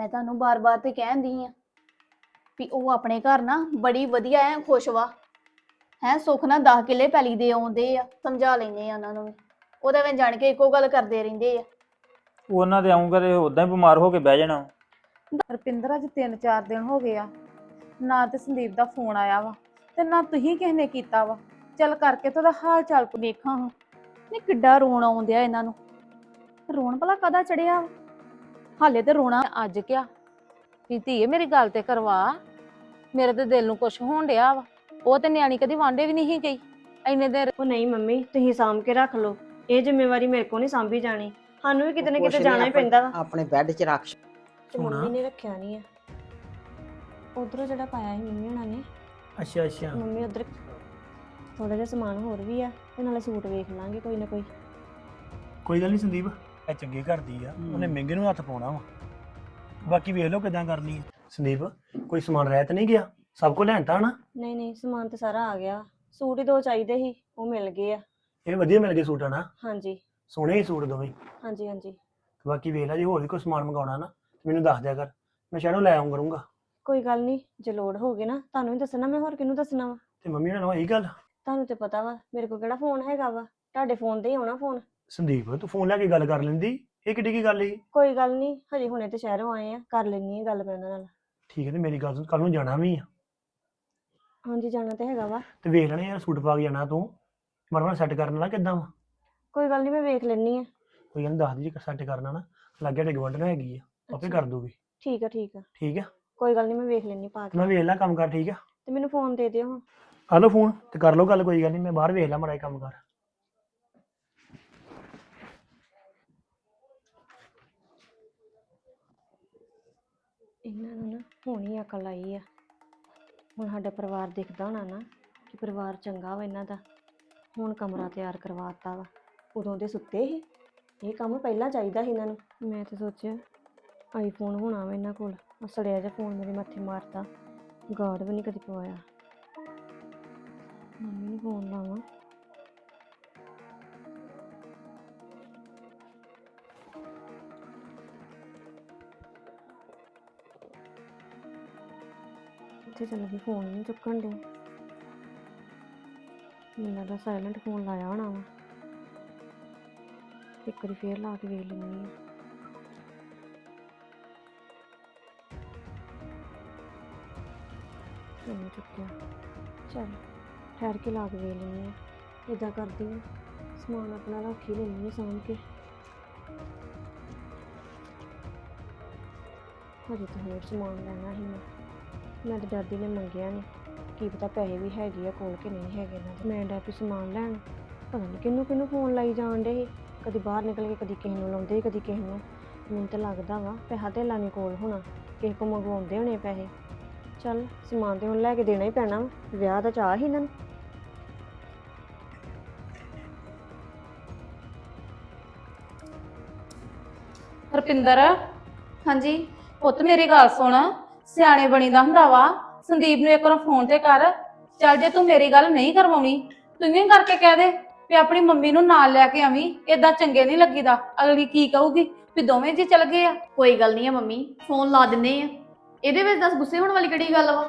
ਮੈਂ ਤੁਹਾਨੂੰ ਬਾਰ-ਬਾਰ ਤੇ ਕਹਿੰਦੀ ਆ ਵੀ ਉਹ ਆਪਣੇ ਘਰ ਨਾ ਬੜੀ ਵਧੀਆ ਐ ਖੁਸ਼ ਵਾ। ਹੈ ਸੁੱਖ ਨਾਲ 10 ਕਿੱਲੇ ਪੈਲੀ ਦੇ ਆਉਂਦੇ ਆ ਸਮਝਾ ਲੈਨੇ ਆ ਉਹਨਾਂ ਨੂੰ ਵੀ। ਉਹਦੇ ਵਿੱਚ ਜਾਣ ਕੇ ਇੱਕੋ ਗੱਲ ਕਰਦੇ ਰਹਿੰਦੇ ਆ। ਉਹਨਾਂ ਦੇ ਆਉਂਗਾ ਤੇ ਉਦਾਂ ਹੀ ਬਿਮਾਰ ਹੋ ਕੇ ਬਹਿ ਜਾਣਾ। ਰਪਿੰਦਰ ਅੱਜ 3-4 ਦਿਨ ਹੋ ਗਏ ਆ। ਨਾ ਤੇ ਸੰਦੀਪ ਦਾ ਫੋਨ ਆਇਆ ਵਾ ਤੇ ਨਾ ਤੁਸੀਂ ਕਿਸ ਨੇ ਕੀਤਾ ਵਾ। ਚੱਲ ਕਰਕੇ ਤੇ ਉਹਦਾ ਹਾਲ ਚਾਲ। ਵੇਖਾਂ ਹਾਂ। ਨਹੀਂ ਕਿੱਡਾ ਰੋਣ ਆਉਂਦਿਆ ਇਹਨਾਂ ਨੂੰ। ਰੋਣ ਭਲਾ ਕਦਾ ਚੜਿਆ ਹਾਲੇ ਤੇ ਰੋਣਾ ਅੱਜ ਕਿਆ? ਵੀ ਧੀਏ ਮੇਰੀ ਗੱਲ ਤੇ ਕਰਵਾ। ਮੇਰੇ ਤੇ ਦਿਲ ਨੂੰ ਕੁਛ ਹੋਣ ਡਿਆ ਵਾ। ਉਹ ਤੇ ਨਿਆਣੀ ਕਦੀ ਵਾਂਡੇ ਵੀ ਨਹੀਂ ਗਈ। ਇੰਨੇ ਦਿਨ ਉਹ ਨਹੀਂ ਮੰਮੀ ਤੁਸੀਂ ਸਾਂਭ ਕੇ ਰੱਖ ਲਓ। ਇਹ ਜ਼ਿੰਮੇਵਾਰੀ ਮੇਰੇ ਕੋਲ ਨਹੀਂ ਸਾਂਭੀ ਜਾਣੀ। ਸਾਨੂੰ ਵੀ ਕਿਤੇ ਨਾ ਕੁਛ ਕਿਤੇ ਨੀ ਜਾਣਾ ਹੀ ਆਪਣੇ- ਪੈਂਦਾ ਵਾ। ਆਪਣੇ ਬੈੱਡ 'ਚ ਰੱਖ ਤੇ ਮੰਮੀ ਨੇ ਰੱਖਿਆ ਨਹੀਂ ਆ। ਉਧਰੋਂ ਜਿਹੜਾ ਪਾਇਆ ਸੀ ਮੰਮੀ ਹੁਣਾਂ ਨੇ। ਅੱਛਾ ਅੱਛਾ। ਮੰਮੀ ਉਧਰ ਥੋੜਾ ਜਿਹਾ ਸਮਾਨ ਹੋਰ ਵੀ ਆ। ਤੇ ਨਾਲੇ ਸੂਟ ਵੇਖ ਲਾਂਗੇ ਕੋਈ ਨਾ ਕੋਈ। ਕੋਈ ਗੱਲ ਨਹੀਂ ਸੰਦੀਪ। ਇਹ ਚੰਗੇ ਘਰ ਦੀ ਆ ਉਹਨੇ ਮਹਿੰਗੇ ਨੂੰ ਹੱਥ ਪਾਉਣਾ ਵਾ। ਬਾਕੀ ਵੇਖ ਲਓ ਕਿਦਾਂ ਕਰਨੀ ਹੈ ਸੰਦੀਪ ਕੋਈ ਸਮਾਨ ਰਹਿ ਤਾਂ ਨਹੀਂ ਗਿਆ? ਸਭ ਕੁਝ ਲੈਣ ਤਾਂ ਨਾ? ਨਹੀਂ ਨਹੀਂ ਸਮਾਨ ਤੇ ਸਾਰਾ ਆ ਗਿਆ ਸੂਟ ਹੀ ਦੋ ਚਾਹੀਦੇ ਸੀ ਉਹ ਮਿਲ ਗਏ ਆ। ਇਹ ਵਧੀਆ ਮਿਲ ਗਏ ਸੂਟ ਹਨਾ ਹਾਂਜੀ। ਸੋਹਣੇ ਹੀ ਸੂਟ ਦੋਵੇਂ। ਹਾਂਜੀ ਹਾਂਜੀ। ਬਾਕੀ ਵੇਖ ਲੈ ਜੇ ਹੋਰ ਵੀ ਕੋਈ ਸਮਾਨ ਮੰਗਾਉਣਾ ਨਾ ਤੇ ਮੈਨੂੰ ਦੱਸ ਦਿਆ ਕਰ। ਮੈਂ ਸ਼ਹਿਰੋਂ ਲੈ ਆਉਂ ਕਰੂੰਗਾ। ਕੋਈ ਗੱਲ ਨਹੀਂ ਜੇ ਲੋੜ ਹੋਵੇ ਨਾ ਤੁਹਾਨੂੰ ਹੀ ਦੱਸਣਾ ਮੈਂ ਹੋਰ ਕਿਹਨੂੰ ਦੱਸਣਾ ਵਾ? ਤੇ ਮੰਮੀ ਨਾਲ ਇਹੀ ਗੱਲ? ਤੁਹਾਨੂੰ ਤੇ ਪਤਾ ਵਾ ਮੇਰੇ ਕੋਲ ਕਿਹੜਾ ਫੋਨ ਹੈਗਾ ਵਾ? ਤੁਹਾਡੇ ਫੋਨ ਤੇ ਹੀ ਆਉਣਾ ਫੋਨ। ਸੰਦੀਪ ਤੂੰ ਫੋਨ ਲੈ ਕੇ ਗੱਲ ਕਰ ਲੈਂਦੀ। ਇਹ ਕਿੱਡੀ ਕੀ ਗੱਲ ਸੀ? ਕੋਈ ਗੱਲ ਨਹੀਂ ਹਜੇ ਹੁਣੇ ਤੇ ਸ਼ਹਿਰੋਂ ਆਏ ਆ ਕਰ ਲੈਣੀ ਆ ਗੱਲ ਮੈਂ ਉਹਨਾਂ ਨਾਲ। ਠੀਕ ਹੈ ਤੇ ਮੇਰੀ ਗੱਲ ਸੁਣ ਕੱਲ ਨੂੰ ਜਾਣਾ ਵੀ ਆ। ਹਾਂਜੀ ਜਾਣਾ ਤੇ ਹੈਗਾ ਵਾ। ਤੇ ਵੇਖ ਲੈਣੇ ਯਾਰ ਸੂਟ ਪਾ ਕੇ ਜਾਣਾ ਤੂੰ। ਮਰਮਾ ਸੈੱਟ ਕਰਨ ਵਾਲਾ ਕਿੱਦਾਂ ਵਾ? ਕੋਈ ਗੱਲ ਨਹੀਂ ਮੈਂ ਵੇਖ ਲੈਣੀ ਆ। ਕੋਈ ਗੱਲ ਨੀ ਦੱਸ ਦੀ ਜੇ ਸੈੱਟ ਕਰਨਾ ਨਾ। ਲੱਗੇ ਡੇ ਗਵੰਡ ਹੈਗੀ ਆ ਆਪੇ ਕਰ ਦੂਗੀ। ਠੀਕ ਆ ਠੀਕ ਆ। ਠੀਕ ਆ? ਕੋਈ ਗੱਲ ਨਹੀਂ ਮੈਂ ਵੇਖ ਲੈਣੀ ਪਾ ਤੇ ਕੇ। ਮੈਂ ਵੇਖ ਲਾਂ ਕੰਮ ਕਰ ਠੀਕ ਆ? ਤੇ ਮੈਨੂੰ ਫੋਨ ਦੇ ਦਿਓ। ਹੁਣ ਆ ਲਓ ਫੋਨ ਤੇ ਕਰ ਲਓ ਗੱਲ ਕੋਈ ਗੱਲ ਨਹੀਂ ਮੈਂ ਬਾਹਰ ਵੇਖ ਲਾਂ ਮਾੜਾ ਜਿਹਾ ਕੰਮ ਕਰ। ਇਹਨਾਂ ਨੂੰ ਨਾ ਹੁਣ ਹੀ ਅਕਲ ਆਈ ਆ। ਹੁਣ ਸਾਡਾ ਪਰਿਵਾਰ ਦੇਖਦਾ ਹੋਣਾ ਨਾ ਕਿ ਪਰਿਵਾਰ ਚੰਗਾ ਵਾ ਇਹਨਾਂ ਦਾ। ਹੁਣ ਕਮਰਾ ਤਿਆਰ ਕਰਵਾਤਾ ਵਾ। ਉਦੋਂ ਦੇ ਸੁੱਤੇ ਸੀ। ਇਹ ਕੰਮ ਪਹਿਲਾਂ ਚਾਹੀਦਾ ਸੀ ਇਹਨਾਂ ਨੂੰ। ਮੈਂ ਤਾਂ ਸੋਚਿਆ ਆਈਫੋਨ ਹੋਣਾ ਵਾ ਇਹਨਾਂ ਕੋਲ। ਆਹ ਸੜਿਆ ਜਿਹਾ ਫੋਨ ਮੇਰੇ ਮੱਥੇ ਮਾਰਤਾ। ਗਾਰਡ ਵੀ ਨਹੀਂ ਕਦੀ ਪਵਾਇਆ। ਮੰਮੀ ਨੂੰ ਫੋਨ ਲਾਵਾਂ। ਇੱਥੇ ਚੱਲ ਗਈ, ਫੋਨ ਨਹੀਂ ਚੁੱਕਣ ਦੇ ਮੈਨੂੰ ਲੱਗਦਾ ਸਾਇਲੈਂਟ ਫੋਨ ਲਾਇਆ ਹੋਣਾ ਵਾ। ਇੱਕ ਵਾਰੀ ਫੇਰ ਲਾ ਕੇ ਵੇਖ ਲੈਂਦੀ ਆ। ਨਹੀਂ ਚੁੱਕਿਆ। ਚਲ, ਠਹਿਰ ਕੇ ਲਾ ਕੇ ਵੇਖ ਲੈਂਦੀ ਆ। ਇਦਾਂ ਕਰਦੀ ਆ। ਸਮਾਨ ਆਪਣਾ ਰੱਖ ਹੀ ਲੈਂਦੀ ਆ ਸਾਂਭ ਕੇ। ਹਜੇ ਤਾਂ ਹੋਰ ਸਮਾਨ ਲੈਣਾ ਹੀ ਮੈਂ ਮੈਂ ਤਾਂ ਦਾਦੀ ਨੇ ਮੰਗਿਆ ਨਹੀਂ ਕੀ ਪਤਾ ਪੈਸੇ ਵੀ ਹੈਗੇ ਆ ਕੋਲ ਕਿ ਨਹੀਂ ਹੈਗੇ ਇਹਨਾਂ ਦੇ। ਮੈਂ ਡੈ ਪਈ ਸਮਾਨ ਲੈਣ ਪਤਾ ਨਹੀਂ ਕਿਹਨੂੰ ਕਿਹਨੂੰ ਫੋਨ ਲਾਈ ਜਾਣ ਡੇ ਕਦੀ ਬਾਹਰ ਨਿਕਲ ਕੇ ਕਦੀ ਕਿਸੇ ਨੂੰ ਲਾਉਂਦੇ ਕਦੀ ਕਿਸੇ ਨੂੰ। ਮੈਨੂੰ ਤਾਂ ਲੱਗਦਾ ਵਾ ਪੈਸਾ ਧੇਲਾ ਨਹੀਂ ਕੋਲ ਹੋਣਾ। ਕਿਸੇ ਕੋ ਮੰਗਵਾਉਂਦੇ ਹੋਣੇ ਪੈਸੇ। ਚੱਲ ਸਮਾਨ ਤੇ ਹੁਣ ਲੈ ਕੇ ਦੇਣਾ ਹੀ ਪੈਣਾ ਵਾ। ਵਿਆਹ ਦਾ ਚਾਹ ਹੀ ਇਹਨਾਂ ਨੂੰ। ਰਪਿੰਦਰ ਹਾਂਜੀ। ਪੁੱਤ ਮੇਰੀ ਗੱਲ ਸੁਣ। ਸਿਆਣੇ ਬਣੀਦਾ ਹੁੰਦਾ ਵਾ। ਸੰਦੀਪ ਨੂੰ ਇੱਕ ਵਾਰ ਫੋਨ ਤੇ ਕਰ। ਚੱਲ ਜੇ ਤੂੰ ਮੇਰੀ ਗੱਲ ਨਹੀਂ ਕਰਵਾਉਣੀ ਤੂੰ ਵੀ ਕਰਕੇ ਕਹਿ ਦੇ ਵੀ ਆਪਣੀ ਮੰਮੀ ਨੂੰ ਨਾਲ ਲੈ ਕੇ ਆਵੀਂ ਏਦਾਂ ਚੰਗੇ ਨਹੀਂ ਲੱਗੀਦਾ। ਅਗਲੀ ਕੀ ਕਹੂਗੀ ਵੀ ਦੋਵੇਂ ਜੀ ਚੱਲ ਗਏ ਆ। ਕੋਈ ਗੱਲ ਨਹੀਂ ਆ ਮੰਮੀ ਫੋਨ ਲਾ ਦਿੰਨੇ ਆ। ਇਹਦੇ ਵਿੱਚ ਦੱਸ ਗੁੱਸੇ ਹੋਣ ਵਾਲੀ ਕਿਹੜੀ ਗੱਲ ਵਾ?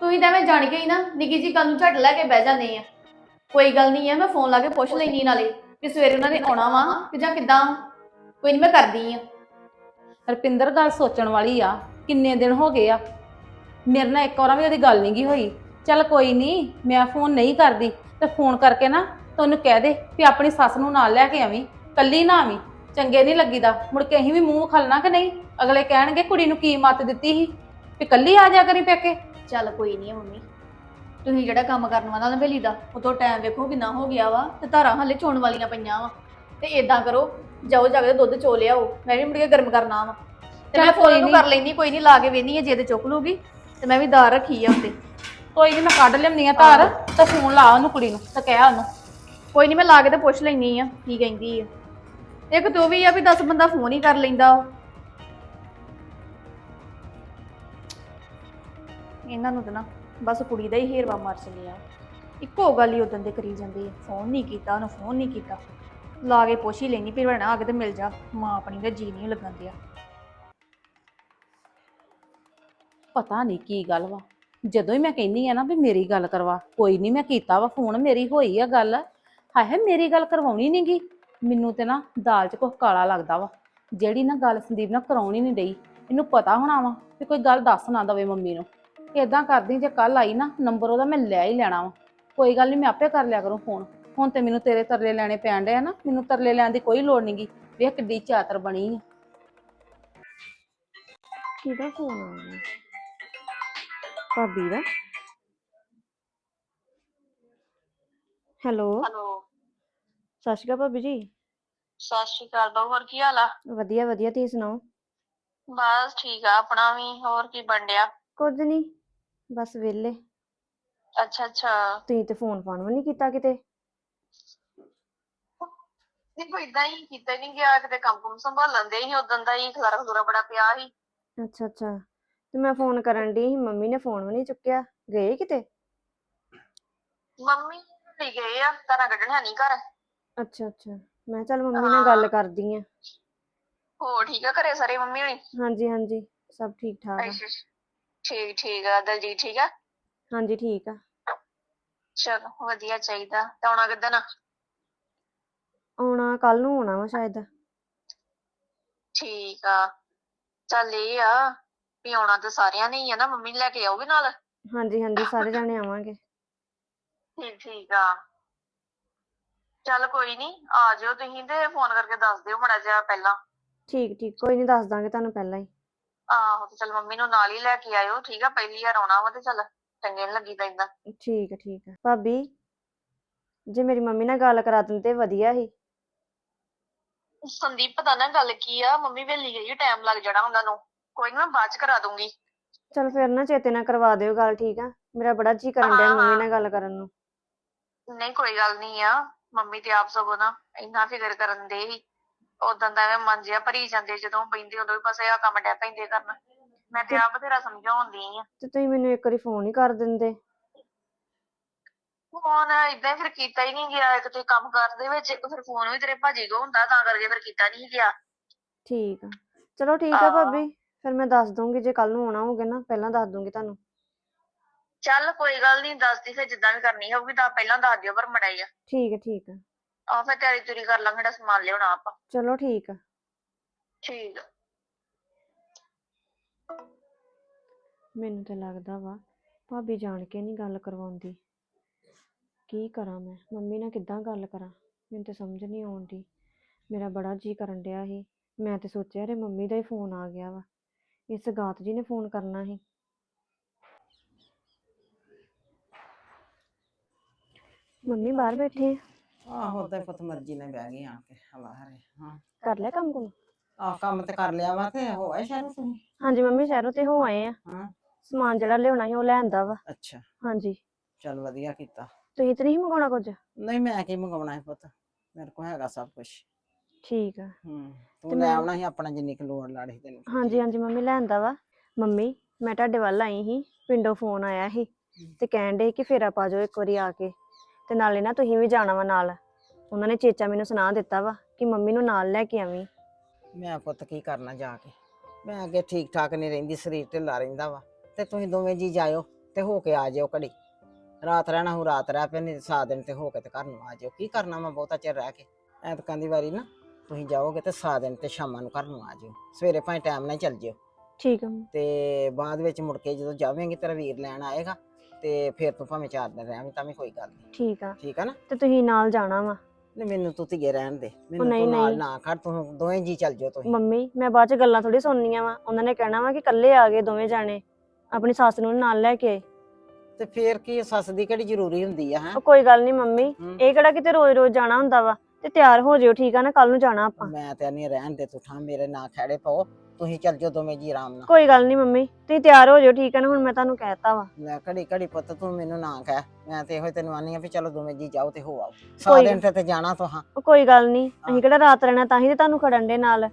ਤੁਸੀਂ ਤਾਂ ਐਵੇਂ ਜਾਣ ਕੇ ਹੀ ਨਾ ਨਿੱਕੀ ਜੀ ਗੱਲ ਨੂੰ ਝੱਟ ਲੈ ਕੇ ਬਹਿ ਜਾਂਦੇ ਆ। ਕੋਈ ਗੱਲ ਨਹੀਂ ਆ ਮੈਂ ਫੋਨ ਲਾ ਕੇ ਪੁੱਛ ਲੈਣੀ ਨਾਲੇ ਕਿ ਸਵੇਰੇ ਉਹਨਾਂ ਨੇ ਆਉਣਾ ਵਾ ਕਿ ਜਾਂ ਕਿੱਦਾਂ। ਕੋਈ ਨਹੀਂ ਮੈਂ ਕਰਦੀ ਆ। ਰਪਿੰਦਰ ਗੱਲ ਸੋਚਣ ਵਾਲੀ ਆ। ਕਿੰਨੇ ਦਿਨ ਹੋ ਗਏ ਆ? ਮੇਰੇ ਨਾਲ ਇੱਕ ਵਾਰ ਵੀ ਉਹਦੀ ਗੱਲ ਨਹੀਂ ਗਈ ਹੋਈ। ਚੱਲ ਕੋਈ ਨਹੀਂ, ਮੈਂ ਫੋਨ ਨਹੀਂ ਕਰਦੀ, ਤੇ ਫੋਨ ਕਰਕੇ ਨਾ ਤੁਹਾਨੂੰ ਕਹਿ ਦੇ ਵੀ ਆਪਣੀ ਸੱਸ ਨੂੰ ਨਾਲ ਲੈ ਕੇ ਆਵੀਂ ਕੱਲੀ ਨਾ ਆਵੀਂ। ਚੰਗੇ ਨਹੀਂ ਲੱਗੀਦਾ, ਮੁੜ ਕੇ ਅਸੀਂ ਵੀ ਮੂੰਹ ਖਲਣਾ ਕਿ ਨਹੀਂ? ਅਗਲੇ ਕਹਿਣਗੇ ਕੁੜੀ ਨੂੰ ਕੀ ਮੱਤ ਦਿੱਤੀ ਸੀ? ਵੀ ਕੱਲੀ ਆ ਜਾ ਕਰੀ ਪੇਕੇ? ਚੱਲ ਕੋਈ ਨਹੀਂ ਮੰਮੀ, ਤੁਸੀਂ ਜਿਹੜਾ ਕੰਮ ਕਰਨ ਵਾਲਾ ਨਾ ਬੇਲੀ ਦਾ ਉਤੋਂ ਟਾਈਮ ਵੇਖੋ ਕਿੰਨਾ ਹੋ ਗਿਆ ਵਾ, ਤੇ ਧਾਰਾਂ ਹਲੇ ਚੋਣ ਵਾਲੀਆਂ ਪਈਆਂ ਵਾ। ਤੇ ਇਦਾਂ ਕਰੋ, ਜਾਓ ਜਾ ਕੇ ਦੁੱਧ ਚੋ ਲਿਆਓ, ਮੈਂ ਵੀ ਮੁੜ ਕੇ ਗਰਮ ਕਰਨਾ ਵਾ। ਤੇ ਚੱਲ ਮੈਂ ਕੋਈ ਫੋਨ ਨੂੰ ਨੀ। ਕਰ ਲੈਣੀ ਕੋਈ ਨਹੀਂ ਲਾ ਕੇ ਵੇਨੀ ਆ ਜੇ ਤੇ ਚੁੱਕ ਲੂਗੀ ਤੇ ਮੈਂ ਵੀ ਦਾਰ ਰੱਖੀ ਆ ਉੱਤੇ। ਕੋਈ ਨਹੀਂ ਮੈਂ ਕੱਢ ਲਿਆਉਂਦੀ ਆ ਧਾਰ ਤੇ ਫੋਨ ਲਾ ਉਹਨੂੰ ਕੁੜੀ ਨੂੰ ਤੇ ਕਹਿ ਉਹਨੂੰ। ਕੋਈ ਨਹੀਂ ਮੈਂ ਲਾ ਕੇ ਤੇ ਪੁੱਛ ਲੈਣੀ ਆ ਕੀ ਕਹਿੰਦੀ ਆ। ਇੱਕ ਤੋ ਵੀ ਆ ਵੀ 10 ਬੰਦਾ ਫੋਨ ਹੀ ਕਰ ਲੈਂਦਾ ਉਹ। ਇਹਨਾਂ ਨੂੰ ਤਾਂ ਨਾ ਬਸ ਕੁੜੀ ਦਾ ਹੀ ਹੇਰਵਾ ਮਾਰ ਚਲਿਆ। ਇੱਕੋ ਗੱਲ ਹੀ ਉਦੋਂ ਦੇ ਕਰੀ ਜਾਂਦੇ ਆ। ਫੋਨ ਨਹੀਂ ਕੀਤਾ ਉਹਨੂੰ ਫੋਨ ਨਹੀਂ ਕੀਤਾ। ਲਾ ਕੇ ਪੁੱਛ ਹੀ ਲੈਣੀ ਫਿਰ ਬਣਾ ਆ ਕੇ ਤੇ ਮਿਲ ਜਾ। ਮਾਂ ਆਪਣੀ ਦਾ ਜੀ ਨਹੀਂ ਲੱਗਣ ਦਿਆ। ਪਤਾ ਨਹੀਂ ਕੀ ਗੱਲ ਵਾ। ਜਦੋਂ ਹੀ ਮੈਂ ਕਹਿੰਨੀ ਆ ਨਾ ਵੀ ਮੇਰੀ ਗੱਲ ਕਰਵਾ, ਕੋਈ ਨਹੀਂ ਮੈਂ ਕੀਤਾ ਵਾ, ਫੋਨ ਮੇਰੀ ਹੋਈ ਆ ਗੱਲ। ਹਾਏ ਹਾਏ, ਮੇਰੀ ਗੱਲ ਕਰਵਾਉਣੀ ਨਹੀਂਗੀ ਮੈਨੂੰ ਤੇ ਨਾ ਦਾਲ 'ਚ ਕੁਛ ਕਾਲਾ ਲੱਗਦਾ ਵਾ। ਜਿਹੜੀ ਨਾ ਗੱਲ ਸੰਦੀਪ ਨਾਲ ਕਰਾਉਣੀ ਨਹੀਂ ਡਈ, ਇਹਨੂੰ ਪਤਾ ਹੋਣਾ ਵਾ ਵੀ ਕੋਈ ਗੱਲ ਦੱਸ ਨਾ ਦਵੇ ਮੰਮੀ ਨੂੰ। ਇਦਾਂ ਕਰਦੀ ਜੇ ਕੱਲ ਆਈ ਨਾ, ਨੰਬਰ ਉਹਦਾ ਮੈਂ ਲੈ ਹੀ ਲੈਣਾ ਵਾ। ਕੋਈ ਗੱਲ ਨਹੀਂ ਮੈਂ ਆਪੇ ਕਰ ਲਿਆ ਕਰੂੰ ਫੋਨ। ਹੁਣ ਤੇ ਮੈਨੂੰ ਤੇਰੇ ਤਰਲੇ ਲੈਣੇ ਪੈਣ ਡਏ ਆ ਨਾ, ਮੈਨੂੰ ਤਰਲੇ ਲੈਣ ਦੀ ਕੋਈ ਲੋੜ ਨਹੀਂਗੀ ਵੇਖ ਕਿੱਡੀ ਚਾਤਰ ਬਣੀ ਆ। ਕਿਹਦਾ ਫੋਨ ਆ ਗਿਆ? ਭਾਬੀ ਦਾ। ਹੈਲੋ। ਹੈਲੋ। ਸਤਿ ਸ਼੍ਰੀ ਅਕਾਲ ਭਾਬੀ ਜੀ। ਸਤਿ ਸ਼੍ਰੀ ਅਕਾਲ ਬਾਬੂ ਹੋਰ ਕੀ ਹਾਲ ਆ? ਵਧੀਆ ਵਧੀਆ ਤੁਸੀਂ ਸੁਣਾਓ? ਬਸ ਠੀਕ ਆ ਆਪਣਾ ਵੀ ਹੋਰ ਕੀ ਬੰਡਿਆ ਕੁਝ ਨਹੀਂ ਬਸ ਵਿਹਲੇ। ਅੱਛਾ ਅੱਛਾ। ਤੁਸੀਂ ਤੇ ਫੋਨ ਫਾਨ ਵੀ ਨਹੀਂ ਕੀਤਾ ਕਿਤੇ? ਨਹੀਂ ਕੋਈ ਇਦਾਂ ਹੀ ਕੀਤਾ ਨਹੀਂ ਗਿਆ ਕਿਤੇ ਕੰਮ ਕੁਮ ਸੰਭਾਲਣ ਦੇ ਹੀ ਉਦੋਂ ਦਾ ਹੀ ਖਲਾਰਾ ਖਲੂਰਾ ਬੜਾ ਪਿਆ ਸੀ ਅੱਛਾ ਅੱਛਾ। ਤੇ ਮੈਂ ਫੋਨ ਕਰਨ ਦੀ ਸੀ ਮੰਮੀ ਨੇ ਫੋਨ ਵੀ ਨਹੀਂ ਚੁੱਕਿਆ। ਗਏ ਕਿਤੇ? ਮੰਮੀ ਲੈ ਗਏ ਆ ਤਾਰਾਂ ਕੱਢਣ ਨਹੀਂ ਘਰ। ਅੱਛਾ ਅੱਛਾ। ਮੈਂ ਚੱਲ ਮੰਮੀ ਨਾਲ ਗੱਲ ਕਰਦੀ ਆ। ਹੋ ਠੀਕ ਆ ਘਰੇ ਸਾਰੇ ਮੰਮੀ ਹੋਣੀ? ਹਾਂਜੀ ਹਾਂਜੀ। ਸਭ ਠੀਕ ਠਾਕ ਆ। ਅੱਛਾ ਅੱਛਾ। ਠੀਕ ਠੀਕ ਆ। ਦਲਜੀਤ ਠੀਕ ਆ? ਹਾਂਜੀ ਠੀਕ ਆ। ਚਲੋ ਵਧੀਆ ਚਾਹੀਦਾ। ਤੇ ਆਉਣਾ ਕਿੱਦਣ ਆ ਆਉਣਾ ਕੱਲ ਨੂੰ ਆਉਣਾ ਵਾ ਸ਼ਾਇਦ। ਠੀਕ ਆ। ਚੱਲ ਇਹ ਆ। ਵੀ ਆਉਣਾ ਤੇ ਸਾਰਿਆਂ ਨੇ ਹੀ ਆ ਨਾ ਮੰਮੀ ਨੂੰ ਲੈ ਕੇ ਆਓਗੇ ਨਾਲ? ਹਾਂਜੀ ਹਾਂਜੀ ਸਾਰੇ ਜਾਣੇ ਆਵਾਂਗੇ। ਠੀਕ ਠੀਕ ਆ। ਚੱਲ ਕੋਈ ਨਹੀਂ ਆ ਜਿਓ ਤੁਸੀਂ ਤੇ ਫੋਨ ਕਰਕੇ ਦੱਸ ਦਿਓ ਮਾੜਾ ਜਿਹਾ ਪਹਿਲਾਂ। ਠੀਕ ਠੀਕ ਕੋਈ ਨਹੀਂ ਦੱਸ ਦਾਂਗੇ ਤੁਹਾਨੂੰ ਪਹਿਲਾਂ ਹੀ। ਆਹੋ ਤੇ ਚੱਲ ਮੰਮੀ ਨੂੰ ਨਾਲ ਹੀ ਲੈ ਕੇ ਆਇਓ ਠੀਕ ਆ ਪਹਿਲੀ ਵਾਰ ਆਉਣਾ ਵਾ ਤੇ ਚੱਲ ਚੰਗੇ ਨੀ ਲੱਗੀਦਾ ਏਦਾਂ ਠੀਕ ਆ ਠੀਕ ਆ। ਭਾਬੀ ਜੇ ਮੇਰੀ ਮੰਮੀ ਨਾਲ ਗੱਲ ਕਰਾ ਦਿੰਦੇ ਵਧੀਆ ਸੀ। ਸੰਦੀਪ ਪਤਾ ਨਾ ਗੱਲ ਕੀ ਆ ਮੰਮੀ ਵੇਲੀ ਗਈ ਟਾਈਮ ਲੱਗ ਜਾਣਾ ਉਹਨਾਂ ਨੂੰ। ਕੋਈ ਨੀ ਮੈਂ ਬਾਅਦ ਚ ਕਰਾ ਦੂੰਗੀ। ਚਲ ਫਿਰ ਨਾ ਚੇਤੇ ਨਾਲ ਕਰਵਾ ਦਿਓ ਗੱਲ ਠੀਕ ਆ? ਮੇਰਾ ਬੜਾ ਜੀ ਕਰਨ ਡਿਆ ਹਾਂ, ਮੰਮੀ। ਨਾਲ ਗੱਲ ਕਰਨ ਨੂੰ। ਨਹੀਂ ਕੋਈ ਗੱਲ ਨਹੀਂ ਆ। ਮੰਮੀ ਤੇ ਆਪ ਸਗੋਂ ਨਾ ਇੰਨਾ ਫਿਕਰ ਕਰਨ ਦੇ ਹੀ। ਉਦੋਂ ਦਾ ਐਵੇਂ ਮਨ ਜਿਹਾ ਭਰੀ ਜਾਂਦੇ ਜਦੋਂ ਬੈਂਦੇ ਉਦੋਂ ਵੀ ਬਸ ਇਹ ਕੰਮ ਡੈ ਪੈਂਦੇ ਕਰਨ। ਮੈਂ ਤੇ ਆਪ ਬਥੇਰਾ ਸਮਝਾਉਂਦੀ ਆ। ਤੇ ਤੁਸੀਂ ਮੈਨੂੰ ਇੱਕ ਵਾਰੀ ਫੋਨ ਹੀ ਕਰ ਦਿੰਦੇ। ਫੋਨ ਇਦਾਂ ਫਿਰ ਕੀਤਾ ਹੀ ਨਹੀਂ ਗਿਆ ਇੱਕ ਤੇ ਕੰਮ ਕਰਦੇ ਵਿੱਚ ਇੱਕ ਫਿਰ ਫੋਨ ਵੀ ਤੇਰੇ ਭਾਜੀ ਕੋ ਹੁੰਦਾ ਤਾਂ ਕਰਕੇ ਫਿਰ ਕੀਤਾ ਨਹੀਂ ਗਿਆ। ਠੀਕ ਆ। ਚਲੋ ਠੀਕ ਆ ਆਹੋ। ਭਾਬੀ। ਫਿਰ ਮੈਂ ਦੱਸ ਦੂੰਗੀ ਜੇ ਕੱਲ ਨੂੰ ਆਉਣਾ ਹੋਊਗਾ ਨਾ ਪਹਿਲਾਂ ਦੱਸ ਦੂੰਗੀ ਤੁਹਾਨੂੰ। ਚੱਲ ਕੋਈ ਗੱਲ ਨਹੀਂ ਦੱਸਦੀ ਫਿਰ ਜਿੱਦਾਂ ਵੀ ਕਰਨੀ ਹੋਊਗੀ ਤਾਂ ਪਹਿਲਾਂ ਦੱਸ ਦਿਓ ਪਰ ਮੜਾਈ ਆ। ਠੀਕ ਆ ਠੀਕ ਆ ਆ ਫਿਰ ਤਿਆਰੀ ਤੁਰੀ ਕਰ ਲਾਂਗੇ ਜਿਹੜਾ ਸਮਾਨ ਲਿਆਉਣਾ ਆਪਾਂ। ਚਲੋ ਠੀਕ ਆ ਠੀਕ ਆ। ਮੈਨੂੰ ਤਾਂ ਲੱਗਦਾ ਵਾ ਭਾਬੀ ਜਾਣ ਕੇ ਨਹੀਂ ਗੱਲ ਕਰਵਾਉਂਦੀ। ਕੀ ਕਰਾਂ ਮੈਂ? ਮੰਮੀ ਨਾਲ ਕਿੱਦਾਂ ਗੱਲ ਕਰਾਂ? ਮੈਨੂੰ ਤਾਂ ਸਮਝ ਨਹੀਂ ਆਉਂਦੀ ਮੇਰਾ ਬੜਾ ਜੀ ਕਰਨ ਡਿਆ ਸੀ। ਮੈਂ ਤੇ ਸੋਚਿਆ ਰੇ ਮੰਮੀ ਦਾ ਹੀ ਫੋਨ ਆ ਗਿਆ ਵਾ। ਇਸ ਗਾਤ ਜੀ ਨੇ ਫੋਨ ਕਰਨਾ ਸੀ। ਮੰਮੀ ਬਾਹਰ ਬੈਠੇ ਆ। ਆਹੋ ਤੇ ਪੁੱਤ ਮਰਜ਼ੀ ਨਾਲ ਬਹਿ ਗਈ ਆ ਕੇ ਹਵਾ ਹਰੇ ਹਾਂ। ਕਰ ਲਿਆ ਕੰਮ ਕੁਮ? ਆਹ ਕੰਮ ਤੇ ਕਰ ਲਿਆ ਵਾ ਤੇ ਹੋਇਆ ਸ਼ਹਿਰ ਤੁਸੀਂ? ਹਾਂਜੀ ਮੰਮੀ ਸ਼ਹਿਰੋਂ ਤੇ ਹੋ ਆਏ ਆ। ਹਾਂ। ਸਮਾਨ ਜਿਹੜਾ ਲਿਆਉਣਾ ਸੀ ਉਹ ਲੈਂਦਾ ਵਾ। ਅੱਛਾ। ਹਾਂਜੀ। ਚਲ ਵਧੀਆ ਕੀਤਾ। ਤੁਸੀਂ ਤੇ ਨਹੀਂ ਮੰਗਾਉਣਾ ਕੁਝ? ਨਹੀਂ ਮੈਂ ਕੀ ਮੰਗਵਾਉਣਾ ਹੈ ਪੁੱਤ? ਮੇਰੇ ਕੋਲ ਹੈਗਾ ਸਭ ਕੁਝ ਠੀਕ ਆ। ਹੂੰ ਤੇ ਲੈ ਮੈਂ- ਆਉਣਾ ਸੀ ਆਪਣਾ ਜਿੰਨੀ ਕੁ ਲੋੜ ਲਾੜੀ ਤੈਨੂੰ। ਹਾਂਜੀ ਹਾਂਜੀ ਮੰਮੀ ਲੈਂਦਾ ਵਾ। ਮੰਮੀ ਮੈਂ ਤੁਹਾਡੇ ਵੱਲ ਆਈ ਸੀ ਪਿੰਡੋਂ ਫੋਨ ਆਇਆ ਸੀ ਤੇ ਕਹਿਣ ਦੇ ਕਿ ਫੇਰਾ ਪਾ ਜਾਓ ਇੱਕ ਵਾਰੀ ਆ ਕੇ। ਤੇ ਨਾਲੇ ਨਾ ਤੁਸੀਂ ਵੀ ਜਾਣਾ ਵਾ ਨਾਲ। ਉਹਨਾਂ ਨੇ ਚੇਚਾ ਮੈਨੂੰ ਸੁਣਾ ਦਿੱਤਾ ਵਾ ਕਿ ਮੰਮੀ ਨੂੰ ਨਾਲ ਲੈ ਕੇ ਆਵੀਂ। ਮੈਂ ਪੁੱਤ ਕੀ ਕਰਨਾ ਜਾ ਕੇ? ਮੈਂ ਅੱਗੇ ਠੀਕ ਠਾਕ ਨਹੀਂ ਰਹਿੰਦੀ ਸਰੀਰ ਢਿੱਲਾ ਰਹਿੰਦਾ ਵਾ। ਤੇ ਤੁਸੀਂ ਦੋਵੇਂ ਜੀ ਜਾਇਓ ਤੇ ਹੋ ਕੇ ਆ ਜਿਓ ਘੜੀ। ਰਾਤ ਰਹਿਣਾ ਹੋ ਰਾਤ ਰਹਿ ਪਏ ਨਹੀਂ ਤੇ ਹੋ ਕੇ ਤੇ ਘਰ ਨੂੰ ਆ ਜਿਓ ਕੀ ਕਰਨਾ ਮੈਂ ਬਹੁਤਾ ਚਿਰ ਰਹਿ ਕੇ? ਐਤਕਾਂ ਦੀ ਵਾਰੀ ਨਾ। ਤੁਸੀਂ ਜਾਓਗੇ ਤੇ ਸਾ ਦਿਨ ਤੇ ਸ਼ਾਮਾਂ ਨੂੰ ਘਰ ਨੂੰ ਆ ਜਿਓ। ਸਵੇਰੇ ਭਾਵੇਂ ਟਾਈਮ ਨਾਲ ਹੀ ਚੱਲ ਜਿਓ। ਠੀਕ ਆ ਮੰਮੀ। ਤੇ ਬਾਅਦ ਵਿੱਚ ਮੁੜ ਕੇ ਜਦੋਂ ਜਾਵੇਂਗੀ ਤੇਰਾ ਵੀਰ ਲੈਣ ਆਏਗਾ ਤੇ ਫਿਰ ਤੂੰ ਭਾਵੇਂ ਚਾਰ ਦਿਨ ਰਹਿਵੇਂ ਤਾਂ ਵੀ ਕੋਈ ਗੱਲ ਨਹੀਂ। ਠੀਕ ਆ। ਠੀਕ ਆ ਨਾ? ਤੇ ਤੁਸੀਂ ਨਾਲ ਜਾਣਾ ਵਾ? ਨਹੀਂ ਮੈਨੂੰ ਤੂੰ ਧੀਏ ਰਹਿਣ ਦੇ। ਮੈਨੂੰ ਨਹੀਂ, ਤੂੰ ਨਾਲ ਨਹੀਂ। ਨਾ ਕਰ ਤੂੰ ਦੋਵੇਂ ਜੀ ਚੱਲ ਜਿਓ ਤੁਸੀਂ। ਮੰਮੀ ਮੈਂ ਬਾਅਦ ਚ ਗੱਲਾਂ ਥੋੜੀ ਸੁਣਨੀਆਂ ਵਾ। ਉਹਨਾਂ ਨੇ ਕਹਿਣਾ ਵਾ ਕਿ ਇਕੱਲੇ ਆ ਗਏ ਦੋਵੇਂ ਜਾਣੇ। ਆਪਣੀ ਸੱਸ ਨੂੰ ਨਾਲ ਲੈ ਕੇ ਆਏ। ਤੇ ਫੇਰ ਕੀ ਆ, ਸੱਸ ਦੀ ਕਿਹੜੀ ਜ਼ਰੂਰੀ ਹੁੰਦੀ ਆ ਹੈ? ਉਹ ਕੋਈ ਗੱਲ ਨਹੀਂ ਮੰਮੀ। ਇਹ ਕਿਹੜਾ ਕਿਤੇ ਰੋਜ਼-ਰੋਜ਼ ਜਾਣਾ ਹੁੰਦਾ ਵਾ? ਤੇ ਤਿਆਰ ਹੋ ਜਿਓ ਠੀਕ ਆ ਨਾ? ਕੱਲ ਨੂੰ ਜਾਣਾ ਆਪਾਂ। ਮੈਂ ਤੇ ਨਹੀਂ ਰਹਿਣ ਦੇ ਤੂੰ ਠਾਂ ਮੇਰੇ ਨਾ ਖੜੇ ਪਾਓ ਤੁਸੀਂ ਚੱਲ ਜਿਓ ਦੋਵੇਂ ਜੀ ਆਰਾਮ ਨਾਲ। ਕੋਈ ਗੱਲ ਨਹੀਂ ਮੰਮੀ ਤੁਸੀਂ ਤਿਆਰ ਹੋ ਜਿਓ ਠੀਕ ਆ ਨਾ? ਹੁਣ ਮੈਂ ਤੁਹਾਨੂੰ ਕਹਿਤਾ ਵਾ। ਲੈ ਘੜੀ ਘੜੀ ਪੁੱਤ ਤੂੰ ਮੈਨੂੰ ਨਾ ਕਹਿ। ਮੈਂ ਤੇ ਇਹੋ ਹੀ ਤੈਨੂੰ ਆਨੀ ਆ ਵੀ ਚਲੋ ਦੋਵੇਂ ਜੀ ਜਾਓ ਤੇ ਹੋ ਆਓ। ਸਾ ਕੋਈ ਦਿਨ ਤੇ ਤੇ ਜਾਣਾ ਤੋਂ ਹਾਂ। ਉਹ ਕੋਈ ਗੱਲ ਨਹੀਂ। ਅਸੀਂ ਕਿਹੜਾ ਰਾਤ ਰਹਿਣਾ ਤਾਂ ਹੀ ਤੇ ਤੁਹਾਨੂੰ ਖੜਨ ਦੇ ਨਾਲ।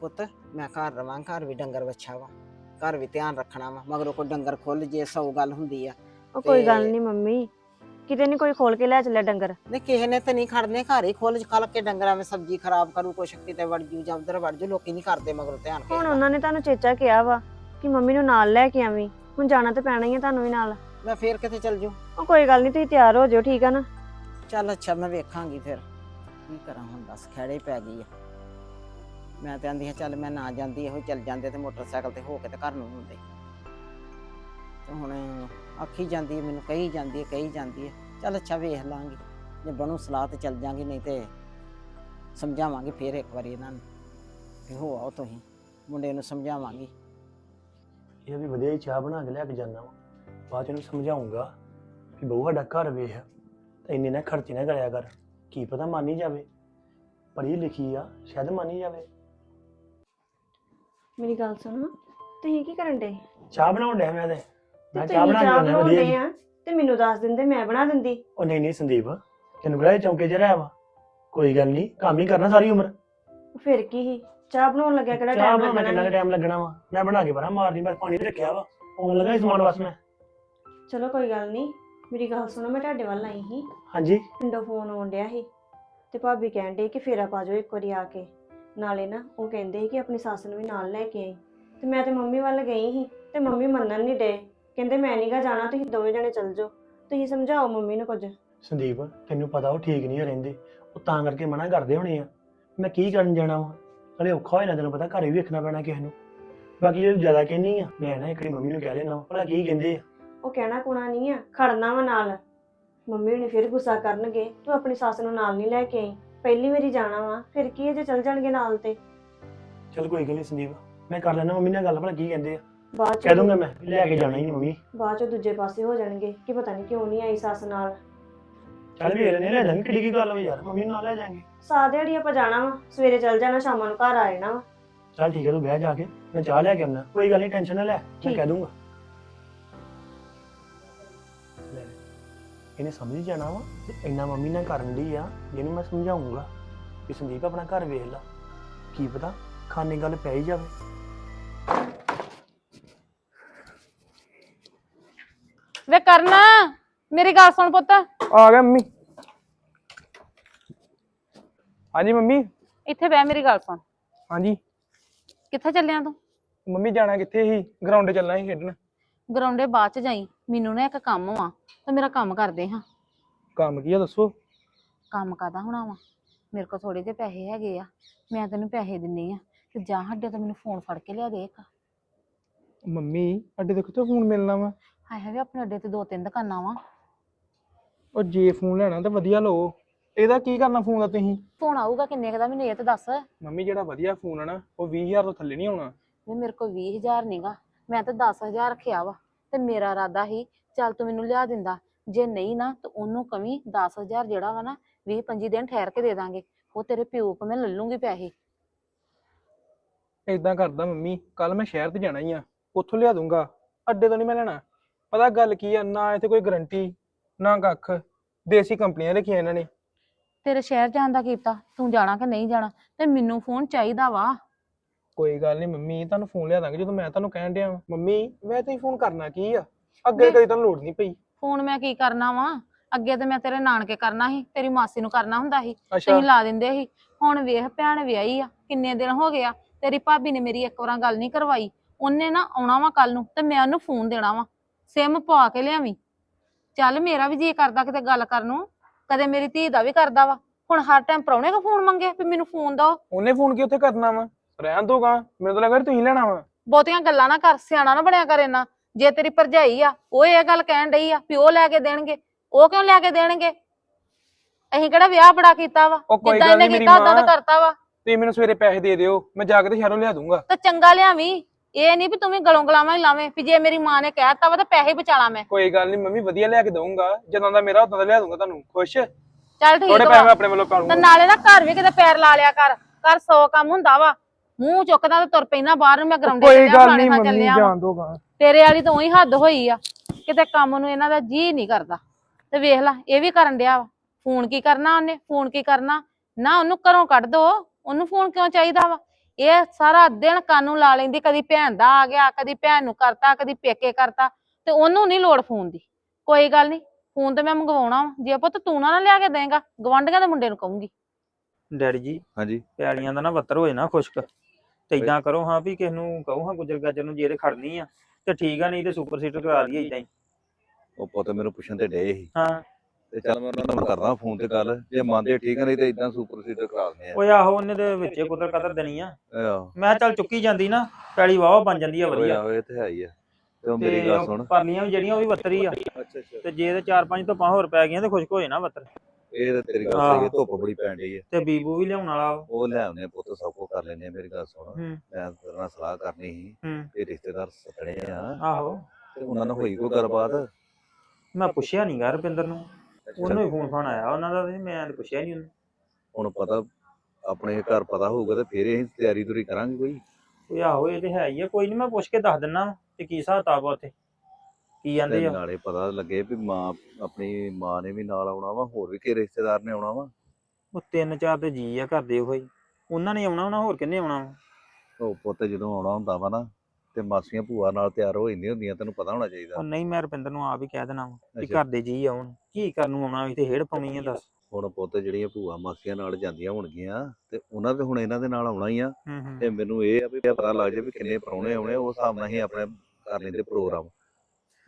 ਪੁੱਤ ਮੈਂ ਘਰ ਰਵਾਂ ਘਰ ਵੀ ਡੰਗਰ ਵੱਛਾ ਵਾ। ਘਰ ਵੀ ਧਿਆਨ ਰੱਖਣਾ ਵਾ ਮਗਰੋਂ ਕੋਈ ਡੰਗਰ ਖੁੱਲ ਜੇ ਸੌ ਗੱਲ ਹੁੰਦੀ ਆ। ਉਹ ਕੋਈ ਗੱਲ ਨਹੀਂ ਮੰਮੀ। ਕਿਤੇ ਨਹੀਂ ਕੋਈ ਖੋਲ ਕੇ ਲੈ ਚੱਲਿਆ ਡੰਗਰ। ਨਹੀਂ ਕਿਸੇ ਨੇ ਤੇ ਨਹੀਂ ਖੜਨੇ ਘਰ ਹੀ ਖੋਲ ਖਲ ਕੇ ਡੰਗਰਾਂ ਵਿੱਚ ਸਬਜ਼ੀ ਖਰਾਬ ਕਰੂ ਕੁਛ ਕਿਤੇ ਵੜ ਜੂ ਜਾਂ ਉਧਰ ਵੜ ਜੂ ਲੋਕੀ ਨਹੀਂ ਕਰਦੇ ਮਗਰੋਂ ਧਿਆਨ ਹੁਣ। ਉਹਨਾਂ ਨੇ ਤੁਹਾਨੂੰ ਚੇਚਾ ਕਿਹਾ ਵਾ ਕਿ ਮੰਮੀ ਨੂੰ ਨਾਲ ਲੈ ਕੇ ਆਵੀਂ। ਹੁਣ ਜਾਣਾ ਤੇ ਪੈਣਾ ਹੀ ਆ ਤੁਹਾਨੂੰ ਵੀ ਨਾਲ। ਮੈਂ ਫੇਰ ਕਿਤੇ ਚੱਲ ਜੂ? ਉਹ ਕੋਈ ਗੱਲ ਨਹੀਂ ਤੁਸੀਂ ਤਿਆਰ ਹੋ ਜਾਓ ਠੀਕ ਆ ਨਾ? ਚੱਲ ਅੱਛਾ ਮੈਂ ਵੇਖਾਂਗੀ ਫਿਰ। ਕੀ ਕਰਾਂ ਹੁਣ ਦੱਸ ਖੜੇ ਹੀ ਪੈ ਗਈ ਆ। ਮੈਂ ਤੇ ਆਂਦੀ ਹਾਂ ਚੱਲ ਮੈਂ ਨਾ ਜਾਂਦੀ ਇਹੋ ਹੀ ਚੱਲ ਜਾਂਦੇ ਤੇ ਮੋਟਰਸਾਈਕਲ ਤੇ ਹੋ ਕੇ ਤੇ ਘਰ ਨੂੰ ਹੁੰਦੇ। ਤੇ ਹੁਣ ਆਖੀ ਜਾਂਦੀ ਹੈ ਮੈਨੂੰ ਕਹੀ ਜਾਂਦੀ ਹੈ ਕਹੀ ਜਾਂਦੀ ਹੈ। ਚੱਲ ਅੱਛਾ ਵੇਖ ਲਾਂਗੀ। ਜੇ ਬਣੂ ਸਲਾਹ ਤੇ ਚੱਲ ਜਾਂਗੀ ਨਹੀਂ ਤੇ ਸਮਝਾਵਾਂਗੀ ਫੇਰ ਇੱਕ ਵਾਰੀ ਇਹਨਾਂ ਨੂੰ ਵੀ ਹੋ ਆਓ ਤੁਸੀਂ ਮੁੰਡੇ ਨੂੰ ਸਮਝਾਵਾਂਗੀ। ਇਹ ਵੀ ਵਧੀਆ ਹੀ ਚਾਹ ਬਣਾ ਕੇ ਲੈ ਕੇ ਜਾਂਦਾ ਵਾ। ਬਾਅਦ ਚ ਇਹਨੂੰ ਸਮਝਾਉਂਗਾ ਕਿ ਬਹੂ ਸਾਡਾ ਘਰ ਵੇਖ ਤੇ ਇੰਨੇ ਨਾ ਖਰਚੇ ਨਾ ਕਰਿਆ ਕਰ। ਕੀ ਪਤਾ ਮੰਨ ਹੀ ਜਾਵੇ। ਪੜ੍ਹੀ ਲਿਖੀ ਆ ਸ਼ਾਇਦ ਮੰਨ ਹੀ ਜਾਵੇ। ਮੇਰੀ ਗੱਲ ਸੁਣੋ ਤੁਸੀਂ ਕੀ ਕਰਨ ਡੇ ਚਾਹ ਬਣਾਉਣ ਡਿਆ ਮੈਂ ਤੇ। ਤੇ ਮੈਂ ਤੁਸੀਂ ਚਾਹ ਬਣਾ ਕੇ ਚਾਹ ਵਧੀਆ ਬਣਾਉਂਦੇ ਜੀ। ਆ ਤੇ ਮੈਨੂੰ ਦੱਸ ਦਿੰਦੇ ਮੈਂ ਬਣਾ ਦਿੰਦੀ। ਉਹ ਨਹੀਂ ਨਹੀਂ ਸੰਦੀਪ ਤੈਨੂੰ ਕਿਹੜਾ ਇਹ ਚੌਂਕੇ 'ਚ ਰਹਿ ਵਾ ਕੋਈ ਗੱਲ ਨਹੀਂ ਕੰਮ ਹੀ ਕਰਨਾ ਸਾਰੀ ਉਮਰ। ਫਿਰ ਕੀ ਹੀ ਚਾਹ ਬਣਾਉਣ ਲੱਗਿਆ ਕਿਹੜਾ ਚਾਹ ਟਾਈਮ ਬਣਾਉਣਾ ਕਿੰਨਾ ਲੱਗਣਾ ਟਾਈਮ ਲੱਗਣਾ ਵਾ? ਮੈਂ ਬਣਾ ਕੇ ਬਣਾ ਮਾਰਨੀ ਮੈਂ ਪਾਣੀ ਤੇ ਰੱਖਿਆ ਵਾ। ਆਉਣ ਲੱਗਾ ਸੀ ਸਮਾਨ ਬਸ ਮੈਂ। ਚਲੋ ਕੋਈ ਗੱਲ ਨਹੀਂ ਮੇਰੀ ਗੱਲ ਸੁਣੋ ਮੈਂ ਤੁਹਾਡੇ ਵੱਲ ਆਈ ਸੀ। ਹਾਂਜੀ। ਪਿੰਡੋਂ ਫੋਨ ਆਉਣ ਡਿਆ ਸੀ ਤੇ ਭਾਬੀ ਕਹਿਣ ਡੇ ਕਿ ਫੇਰਾ ਪਾ ਜਾਓ ਇੱਕ ਵਾਰੀ ਆ ਕੇ। ਨਾਲੇ ਨਾ ਉਹ ਕਹਿੰਦੇ ਸੀ ਕਿ ਆਪਣੀ ਸੱਸ ਨੂੰ ਵੀ ਨਾਲ ਲੈ ਕੇ ਆਈ। ਤੇ ਮੈਂ ਤੇ ਮੰਮੀ ਵੱਲ ਗਈ ਸੀ ਤੇ ਮੰਮੀ ਮੰਨਣ ਨਹੀਂ ਡੇ ਕਹਿੰਦੇ ਮੈਂ ਨਹੀਂਗਾ ਜਾਣਾ ਤੁਸੀਂ ਦੋਵੇਂ ਜਣੇ ਚੱਲ ਜਾਓ। ਤੁਸੀਂ ਸਮਝਾਓ ਮੰਮੀ ਨੂੰ ਕੁਝ। ਸੰਦੀਪ ਤੈਨੂੰ ਪਤਾ ਉਹ ਠੀਕ ਨਹੀਂ ਰਹਿੰਦੇ। ਉਹ ਤਾਂ ਕਰਕੇ ਮਨਾ ਕਰਦੇ ਹੋਣੇ ਆ। ਮੈਂ ਕੀ ਕਰਨ ਜਾਣਾ ਵਾ? ਨਾਲੇ ਔਖਾ ਹੋਇਆ ਨਾ ਤੈਨੂੰ ਪਤਾ ਘਰੇ ਵੀ ਵੇਖਣਾ ਪੈਣਾ ਕਿਸੇ ਨੂੰ। ਬਾਕੀ ਜੇ ਜ਼ਿਆਦਾ ਕਹਿਨੀ ਆ ਮੈਂ ਨਾ ਇੱਕ ਵਾਰੀ ਮੰਮੀ ਨੂੰ ਕਹਿ ਲੈਣਾ ਭਲਾ ਕੀ ਕਹਿੰਦੇ ਆ? ਉਹ ਕਹਿਣਾ ਕੁਣਾ ਨਹੀਂ ਆ ਖੜਨਾ ਵਾ ਨਾਲ। ਮੰਮੀ ਨੇ ਫਿਰ ਗੁੱਸਾ ਕਰਨਗੇ ਤੂੰ ਆਪਣੀ ਸੱਸ ਨੂੰ ਨਾਲ ਨਹੀਂ ਲੈ ਕੇ ਆਈ। ਪਹਿਲੀ ਵਾਰੀ ਜਾਣਾ ਵਾ ਫਿਰ ਕੀ ਹੈ ਜੇ ਚੱਲ ਜਾਣਗੇ ਨਾਲ ਤੇ? ਚਲ ਕੋਈ ਗੱਲ ਨਹੀਂ ਸੰਦੀਪ ਮੈਂ ਕਰ ਲੈਣਾ ਮੰਮੀ ਨਾਲ ਗੱਲ ਭਲਾ ਕੀ ਕਹਿੰਦੇ ਆ? ਬਾਅਦ ਚ ਕਹਿ ਦੂੰਗਾ ਮੈਂ ਵੀ ਲੈ ਕੇ ਜਾਣਾ ਹੀ ਮੰਮੀ। ਬਾਅਦ ਚ ਦੂਜੇ ਪਾਸੇ ਹੋ ਜਾਣਗੇ ਕਿ ਪਤਾ ਨਹੀਂ ਕਿਉਂ ਨਹੀਂ ਆਈ ਸੱਸ ਨਾਲ। ਚੱਲ ਵੀ ਇਹਨੇ ਲੈ ਜਾਵਾਂਗੇ ਕਿਹੜੀ ਕੀ ਗੱਲ ਵਾ ਯਾਰ ਮੰਮੀ ਨੂੰ ਨਾਲ ਲੈ ਜਾਵਾਂਗੇ। ਸਾ ਦਿਹਾੜੀ ਆਪਾਂ ਜਾਣਾ ਵਾ ਸਵੇਰੇ ਚੱਲ ਜਾਣਾ ਸ਼ਾਮਾਂ ਨੂੰ ਘਰ ਆ ਜਾਣਾ ਵਾ। ਚੱਲ ਠੀਕ ਹੈ ਤੂੰ ਬਹਿ ਜਾ ਕੇ ਮੈਂ ਚਾਹ ਲੈ ਕੇ ਆਉਣਾ। ਕੋਈ ਗੱਲ ਨਹੀਂ ਟੈਨਸ਼ਨ ਨਾ ਲੈ ਮੈਂ ਠੀਕ। ਕਹਿ ਦੂੰਗਾ। ਲੈ, ਇਹਨੇ ਸਮਝ ਹੀ ਜਾਣਾ ਵਾ ਤੇ ਇੰਨਾ ਮੰਮੀ ਨਾਲ ਕਰਨ ਦੀ ਆ ਜਿਹਨੂੰ ਮੈਂ ਸਮਝਾਉਂਗਾ ਕਿ ਸੰਦੀਪ ਆਪਣਾ ਘਰ ਵੇਖ ਲਾ। ਕੀ ਪਤਾ ਖਾਣੇ ਗੱਲ ਪੈ ਹੀ ਜਾਵੇ। ਵੇ ਕਰਨਾ ਮੇਰੀ ਗੱਲ ਸੁਣ ਪੁੱਤ। ਆ ਗਿਆ ਮੰਮੀ। ਹਾਂਜੀ ਮੰਮੀ। ਇੱਥੇ ਬਹਿ ਮੇਰੀ ਗੱਲ ਸੁਣ। ਹਾਂਜੀ। ਕਿੱਥੇ ਚੱਲਿਆ ਤੂੰ? ਮੰਮੀ ਜਾਣਾ ਕਿੱਥੇ ਸੀ? ਗਰਾਊਂਡ ਚੱਲਣਾ ਸੀ ਖੇਡਣ। ਗਰਾਉਂਡੇ ਬਾਅਦ ਚ ਜਾਈ। ਮੈਨੂੰ ਨਾ ਇੱਕ ਕੰਮ ਵਾ ਤੇ ਮੇਰਾ ਕੰਮ ਕਰਦੇ ਹਾਂ। ਕੰਮ ਕੀ ਆ ਦੱਸੋ? ਕੰਮ ਕਾਦਾ ਹੋਣਾ ਵਾ? ਮੇਰੇ ਕੋਲ ਥੋੜੇ ਜਿਹੇ ਪੈਸੇ ਹੈਗੇ ਆ। ਮੈਂ ਤੈਨੂੰ ਪੈਸੇ ਦਿੰਨੀ ਆ। ਤੇ ਜਾਂ ਹੱਡੇ ਤੋਂ ਮੈਨੂੰ ਫੋਨ ਫੜ ਕੇ ਲਿਆ ਦੇ ਇੱਕ। ਮੰਮੀ ਅੱਡੇ ਤੋਂ ਕਿੱਥੋਂ ਫੋਨ ਮਿਲਣਾ ਵਾ? ਹਾਏ ਹਾਏ ਆਪਣੇ ਅੱਡੇ ਤੇ ਦੋ ਤਿੰਨ ਦੁਕਾਨਾਂ ਵਾ। ਉਹ ਜੇ ਫੋਨ ਲੈਣਾ ਤਾਂ ਵਧੀਆ ਲਓ। ਇਹਦਾ ਕੀ ਕਰਨਾ ਫੋਨ ਦਾ ਤੁਸੀਂ? ਫੋਨ ਆਊਗਾ ਕਿੰਨੇ ਕੁ ਦਾ ਮੈਨੂੰ ਇਹ ਤਾਂ ਦੱਸ। ਮੰਮੀ ਜਿਹੜਾ ਵਧੀਆ ਫੋਨ ਆ ਨਾ ਉਹ 20000 ਤੋਂ ਥੱਲੇ ਨਹੀਂ ਆਉਣਾ। ਵੀ ਮੇਰੇ ਕੋਲ 20000 ਨਹੀਂਗਾ ਮੈਂ ਤਾਂ 10000 ਰੱਖਿਆ ਵਾ। ਤੇ ਮੇਰਾ ਇਰਾਦਾ ਹੀ ਚੱਲ ਤੂੰ ਮੈਨੂੰ ਲਿਆ ਦਿੰਦਾ। ਜੇ ਨਹੀਂ ਨਾ ਤਾਂ ਉਹਨੂੰ ਕਵੀ 10000 ਜਿਹੜਾ ਵਾ ਨਾ 20 25 ਦਿਨ ਠਹਿਰ ਕੇ ਦੇ ਦਾਂਗੇ। ਉਹ ਤੇਰੇ ਪਿਓ ਕੋ ਮੈਂ ਲੈ ਲੂੰਗੀ ਪੈਸੇ। ਏਦਾਂ ਕਰਦਾ ਮੰਮੀ ਕੱਲ ਮੈਂ ਸ਼ਹਿਰ ਤੇ ਜਾਣਾ ਹੀ ਆ। ਉੱਥੋਂ ਲਿਆ ਦੂੰਗਾ ਅੱਡੇ ਤੋਂ ਨਹੀਂ ਮੈਂ ਲੈਣਾ। ਪਤਾ ਗੱਲ ਕੀ ਆ ਨਾ ਇੱਥੇ ਕੋਈ ਗਰੰਟੀ ਨਾ ਕੱਖ। ਦੇਸੀ ਕੰਪਨੀਆਂ ਰੱਖੀਆਂ ਇਹਨਾਂ ਨੇ। ਤੇਰੇ ਸ਼ਹਿਰ ਜਾਣ ਦਾ ਕੀਤਾ ਤੂੰ ਜਾਣਾ ਕਿ ਨਹੀਂ ਜਾਣਾ? ਤੇ ਮੈਨੂੰ ਫੋਨ ਚਾਹੀਦਾ ਵਾ। ਕੋਈ ਗੱਲ ਨਹੀਂ ਮੰਮੀ ਤੁਹਾਨੂੰ ਫੋਨ ਲਿਆ ਦਾਂਗੇ ਜਦੋਂ ਮੈਂ ਤੁਹਾਨੂੰ ਕਹਿਣ ਡਿਆ ਵਾਂ। ਮੰਮੀ ਮੈਂ ਤੁਸੀਂ ਫੋਨ ਕਰਨਾ ਕੀ ਆ? ਅੱਗੇ ਕਦੀ ਤੁਹਾਨੂੰ ਲੋੜ ਨਹੀਂ ਪਈ। ਫੋਨ ਮੈਂ ਕੀ ਕਰਨਾ ਵਾ? ਅੱਗੇ ਤੇ ਮੈਂ ਤੇਰੇ ਨਾਨਕੇ ਕਰਨਾ ਸੀ ਤੇਰੀ ਮਾਸੀ ਨੂੰ ਕਰਨਾ ਹੁੰਦਾ ਸੀ। ਅੱਛਾ। ਤੁਸੀਂ ਲਾ ਦਿੰਦੇ ਸੀ। ਹੁਣ ਵੇਖ ਭੈਣ ਵਿਆਹੀ ਆ ਕਿੰਨੇ ਦਿਨ ਹੋ ਗਏ ਆ। ਤੇਰੀ ਭਾਬੀ ਨੇ ਮੇਰੀ ਇੱਕ ਵਾਰਾਂ ਗੱਲ ਨਹੀਂ ਕਰਵਾਈ। ਉਹਨੇ ਨਾ ਆਉਣਾ ਵਾ ਕੱਲ ਨੂੰ ਤੇ ਮੈਂ ਉਹਨੂੰ ਫੋਨ ਦੇਣਾ ਵਾ। ਸਿਮ ਪਵਾ ਕੇ ਲਿਆਵੀਂ। ਚੱਲ ਮੇਰਾ ਵੀ ਜੀ ਕਰਦਾ ਕਿਤੇ ਗੱਲ ਕਰਨ ਨੂੰ ਕਦੇ ਮੇਰੀ ਧੀ ਦਾ ਵੀ ਕਰਦਾ ਵਾ। ਹੁਣ ਹਰ ਟਾਈਮ ਪ੍ਰਾਹੁਣੇ ਕੋ ਫੋਨ ਮੰਗੇ ਵੀ ਮੈਨੂੰ ਫੋਨ ਦਿਓ ਉਹਨੇ ਫੋਨ ਕੀ ਉੱਥੇ ਕਰਨਾ ਵਾ? ਰਹਿਣ ਦੋਗਾ ਮੈਨੂੰ ਤਾਂ ਲੱਗਾ ਤੁਸੀਂ ਲੈਣਾ ਵਾ। ਬਹੁਤੀਆਂ ਗੱਲਾਂ ਨਾ ਕਰ ਸਿਆਣਾ ਨਾ ਬਣਿਆ ਕਰ ਇੰਨਾ। ਜੇ ਤੇਰੀ ਭਰਜਾਈ ਆ ਉਹ ਇਹ ਗੱਲ ਕਹਿਣ ਡਈ ਆ ਵੀ ਉਹ ਲੈ ਕੇ ਦੇਣਗੇ। ਉਹ ਕਿਉਂ ਲੈ ਕੇ ਦੇਣਗੇ? ਅਸੀਂ ਕਿਹੜਾ ਵਿਆਹ ਬੜਾ ਕੀਤਾ ਵਾ। ਉਹ ਕੋਈ ਜਿੱਦਾਂ ਗੱਲ ਇਹਨੇ ਨੀ ਮੇਰੀ ਕੀਤਾ ਉਦਾਂ ਤਾਂ ਮਾਂ। ਕਰਤਾ ਵਾ। ਤੁਸੀਂ ਮੈਨੂੰ ਸਵੇਰੇ ਪੈਸੇ ਦੇ ਦਿਓ ਮੈਂ ਜਾ ਕੇ ਤੇ ਸ਼ਹਿਰੋਂ ਲਿਆ ਦੂੰਗਾ ਤੇ ਚੰਗਾ ਲਿਆਵੀਂ। ਇਹ ਨਹੀਂ ਵੀ ਤੂੰ ਵੀ ਗਲੋਂ ਗਲਾਵਾਂ ਹੀ ਲਾਵੇਂ ਵੀ ਜੇ ਮੇਰੀ ਮਾਂ ਨੇ ਕਹਿਤਾ ਵਾ ਤਾਂ ਪੈਸੇ ਬਚਾਲਾ ਮੈਂ। ਕੋਈ ਗੱਲ ਨਹੀਂ ਮੰਮੀ ਵਧੀਆ ਲਿਆ ਕੇ ਦਊਂਗਾ। ਜਦੋਂ ਦਾ ਮੇਰਾ ਉਦੋਂ ਦਾ ਲਿਆ ਦੂੰਗਾ ਤੁਹਾਨੂੰ। ਖੁਸ਼? ਚੱਲ ਠੀਕ ਥੋੜੇ ਪੈਸੇ ਮੈਂ ਵਾ ਆਪਣੇ ਵੱਲੋਂ ਤੇ ਪਾਲੂੰਗਾ ਨਾਲੇ ਨਾ ਘਰ ਵੀ ਕਿਤੇ ਪੈਰ ਲਾ ਲਿਆ ਕਰ। ਘਰ ਸੌ ਕੰਮ ਹੁੰਦਾ ਵਾ। ਮੂੰਹ ਚੁੱਕਦਾ ਤੇ ਤੁਰ ਪੈਣਾ ਬਾਹਰ ਨੂੰ। ਮੈਂ ਗਰਾਉਂਡੇ ਕੋਈ ਚੱਲਿਆ ਗੱਲ ਨਹੀਂ ਮੰਮੀ। ਜਾਣ ਦੋਗਾ ਤੇਰੇ ਵਾਲੀ ਤਾਂ ਉਹੀ ਹੱਦ ਹੋਈ ਆ। ਕਿਤੇ ਕੰਮ ਨੂੰ ਇਹਨਾਂ ਦਾ ਜੀ ਨਹੀਂ ਕਰਦਾ। ਤੇ ਵੇਖ ਲੈ ਇਹ ਵੀ ਕਰਨ ਡਿਆ ਵਾ। ਫੋਨ ਕੀ ਕਰਨਾ ਉਹਨੇ? ਫੋਨ ਕੀ ਕਰਨਾ? ਨਾ ਉਹਨੂੰ ਘਰੋਂ ਕੱਢ ਦੋ। ਉਹਨੂੰ ਫੋਨ ਕਿਉਂ ਚਾਹੀਦਾ ਵਾ? ਇਹ ਸਾਰਾ ਦਿਨ ਕਾਨੂੰ ਲਾ ਲੈਂਦੀ ਕਦੀ ਭੈਣ ਦਾ ਆ ਗਿਆ ਕਦੀ ਭੈਣ ਨੂੰ ਕਰਤਾ ਕਦੀ ਪੇਕੇ ਕਰਤਾ ਤੇ ਉਹਨੂੰ ਨਹੀਂ ਲੋੜ ਫੋਨ ਦੀ। ਕੋਈ ਗੱਲ ਨਹੀਂ ਫੋਨ ਤੇ ਮੈਂ ਮੰਗਵਾਉਣਾ ਵਾ। ਜੇ ਪੁੱਤ ਤੂੰ ਨਾ ਨਾ ਲਿਆ ਕੇ ਦੇਂਗਾ ਗਵਾਂਢੀਆਂ ਦੇ ਮੁੰਡੇ ਨੂੰ ਕਹੂੰਗੀ। ਡੈਡੀ ਜੀ ਹਾਂਜੀ। ਪਿਆਲੀਆਂ ਦਾ ਨਾ ਵੱਤਰ ਹੋਏ ਨਾ ਖੁਸ਼ਕ ਤੇ ਇਦਾਂ ਕਰੋ ਹਾਂ ਵੀ ਕਿਸ ਨੂੰ ਕਹੋ ਹਾਂ ਗੁੱਜਰ ਗੱਜਰ ਨੂੰ ਜੇ ਇਹਦੇ ਖੜਨੀ ਆ ਤੇ ਠੀਕ ਆ ਨਹੀਂ ਤੇ ਸੁਪਰ ਸੀਟਰ ਕਰਾ ਦਈਏ ਇਦਾਂ ਹੀ। ਉਹ ਪੁੱਤ ਮੈਨੂੰ ਪੁੱਛਣ ਤੇ ਡੇ ਸੀ। ਹਾਂ। ਤੇ ਚੱਲ ਮੈਂ ਉਹਨਾਂ ਨਾਲ ਕਰਦਾ ਫੋਨ ਤੇ ਗੱਲ। ਜੇ ਮੰਨਦੇ ਠੀਕ ਨਹੀਂ ਤੇ ਇਦਾਂ ਸੁਪਰ ਸੀਡਰ ਕਰਾ ਦਿੰਦੇ ਓਏ ਆਹੋ ਉਹਨੇ ਤੇ ਵਿੱਚੇ ਕੁਦਰ ਕਦਰ ਦੇਣੀ ਆ। ਮੈਂ ਕਿਹਾ ਚੱਲ ਚੁੱਕੀ ਜਾਂਦੀ ਨਾ ਪੈਲੀ ਵਾਵਾ ਬਣ ਜਾਂਦੀ ਆ ਓਏ ਵਧੀਆ ਇਹ ਤੇ ਹੈ ਹੀ ਆ। ਤੇ ਉਹ ਮੇਰੀ ਤੇ ਗੱਲ ਸੁਣ। ਪਰਲੀਆਂ ਵੀ ਜਿਹੜੀਆਂ ਉਹ ਵੀ ਵੱਤਰੀ ਆ। ਅੱਛਾ ਅੱਛਾ। ਤੇ ਜੇ ਤੇ 4-5 ਤੋਂ ਹੋਰ ਪੈ ਗਈਆਂ ਤੇ ਖੁਸ਼ਕ ਹੋ ਜਾਣਾ ਵੱਤਰ। ਇਹ ਤੇ ਤੇਰੀ ਗੱਲ। ਸਹੀ ਹੈ ਧੁੱਪ ਬੜੀ ਪੈਣ ਡਈ ਹੈ ਤੇ ਬੀਬੂ ਵੀ ਲਿਆਉਣ ਵਾਲਾ। ਉਹ। ਲੈ ਆਉਂਦੇ ਆ ਪੁੱਤ ਸਭ ਕੁਝ ਕਰ ਆ ਮੇਰੀ ਗੱਲ ਸੁਣ। ਮੈਂ ਤੇਰੇ ਨਾਲ ਸਲਾਹ ਕਰਨੀ ਸੀ ਇਹ ਰਿਸ਼ਤੇਦਾਰ ਸੱਦਣੇ ਆ। ਆਹੋ। ਤੇ ਉਹਨਾਂ ਨਾਲ ਹੋਈ ਕੋਈ ਗੱਲਬਾਤ? ਮੈਂ ਪੁੱਛਿਆ ਨਹੀਂ ਗਾ ਰੁਪਿੰਦਰ ਨੂੰ। ਉਹਨੂੰ ਹੀ ਫੋਨ ਫਾਨ ਆਇਆ ਉਹਨਾਂ ਦਾ ਤੇ ਮੈਂ ਤੇ ਪੁੱਛਿਆ ਨਹੀਂ ਉਹਨੂੰ। ਹੁਣ ਪਤਾ ਆਪਣੇ ਘਰ ਪਤਾ ਹੋਊਗਾ ਤੇ ਫੇਰ ਅਸੀਂ ਤਿਆਰੀ ਤੁਰੀ ਕਰਾਂਗੇ ਕੋਈ। ਓਏ ਆਹੋ ਇਹ ਤੇ ਹੈ ਹੀ ਆ ਕੋਈ ਨਹੀਂ ਮੈਂ ਪੁੱਛ ਕੇ ਦੱਸ ਦਿੰਨਾ ਤੇ ਕੀ ਹਿਸਾਬ ਕਿਤਾਬ ਆ ਉੱਥੇ ਕੀ ਜਾਂਦੇ ਆ। ਨਾਲੇ ਪਤਾ ਲੱਗੇ ਵੀ ਮਾਂ ਆਪਣੀ ਮਾਂ ਨੇ ਵੀ ਨਾਲ ਆਉਣਾ ਵਾ ਹੋਰ ਵੀ ਕਿ ਰਿਸ਼ਤੇਦਾਰ ਨੇ ਆਉਣਾ ਵਾ। ਉਹ ਤਿੰਨ ਚਾਰ ਤੇ ਜੀ ਆ ਘਰ ਦੇ ਉਹ ਹੀ। ਉਹਨਾਂ ਨੇ ਆਉਣਾ ਹੋਰ ਕਿੰਨੇ ਆਉਣਾ ਵਾ? ਉਹ ਪੁੱਤ ਜਦੋਂ ਆਉਣਾ ਹੁੰਦਾ ਵਾ ਨਾ ਤੇ ਮਾਸੀਆਂ ਭੂਆ ਨਾਲ ਤਿਆਰ ਹੋ ਜਾਂਦੀਆਂ ਹੁੰਦੀਆਂ ਤੈਨੂੰ ਪਤਾ ਹੋਣਾ ਚਾਹੀਦਾ। ਉਹ ਨਹੀਂ ਮੈਂ ਰੁਪਿੰਦਰ ਨੂੰ ਆਪ ਹੀ ਕਹਿ ਦੇਣਾ ਵਾ ਅੱਛਾ। ਘਰ ਦੇ ਜੀ ਆਉਣ। ਕੀ ਕਰਨ ਨੂੰ ਆਉਣਾ ਇੱਥੇ ਹੇੜ ਪਾਉਣੀ ਆ ਦੱਸ। ਹੁਣ ਪੁੱਤ ਜਿਹੜੀਆਂ ਭੂਆ ਮਾਸੀਆਂ ਨਾਲ ਜਾਂਦੀਆਂ ਹੋਣਗੀਆਂ ਤੇ ਉਹਨਾਂ ਤੇ ਹੁਣ ਇਹਨਾਂ ਦੇ ਨਾਲ ਆਉਣਾ ਹੀ ਆ। ਹੂੰ ਹੂੰ। ਤੇ ਮੈਨੂੰ ਇਹ ਆ ਵੀ ਪਤਾ ਲੱਗ ਜਾਏ ਵੀ ਕਿੰਨੇ ਪ੍ਰਾਹੁਣੇ ਆਉਣੇ ਉਸ ਹਿਸਾਬ ਨਾਲ ਹੀ ਆਪਣੇ ਕਰ ਲੈਂਦੇ ਪ੍ਰੋਗਰਾਮ।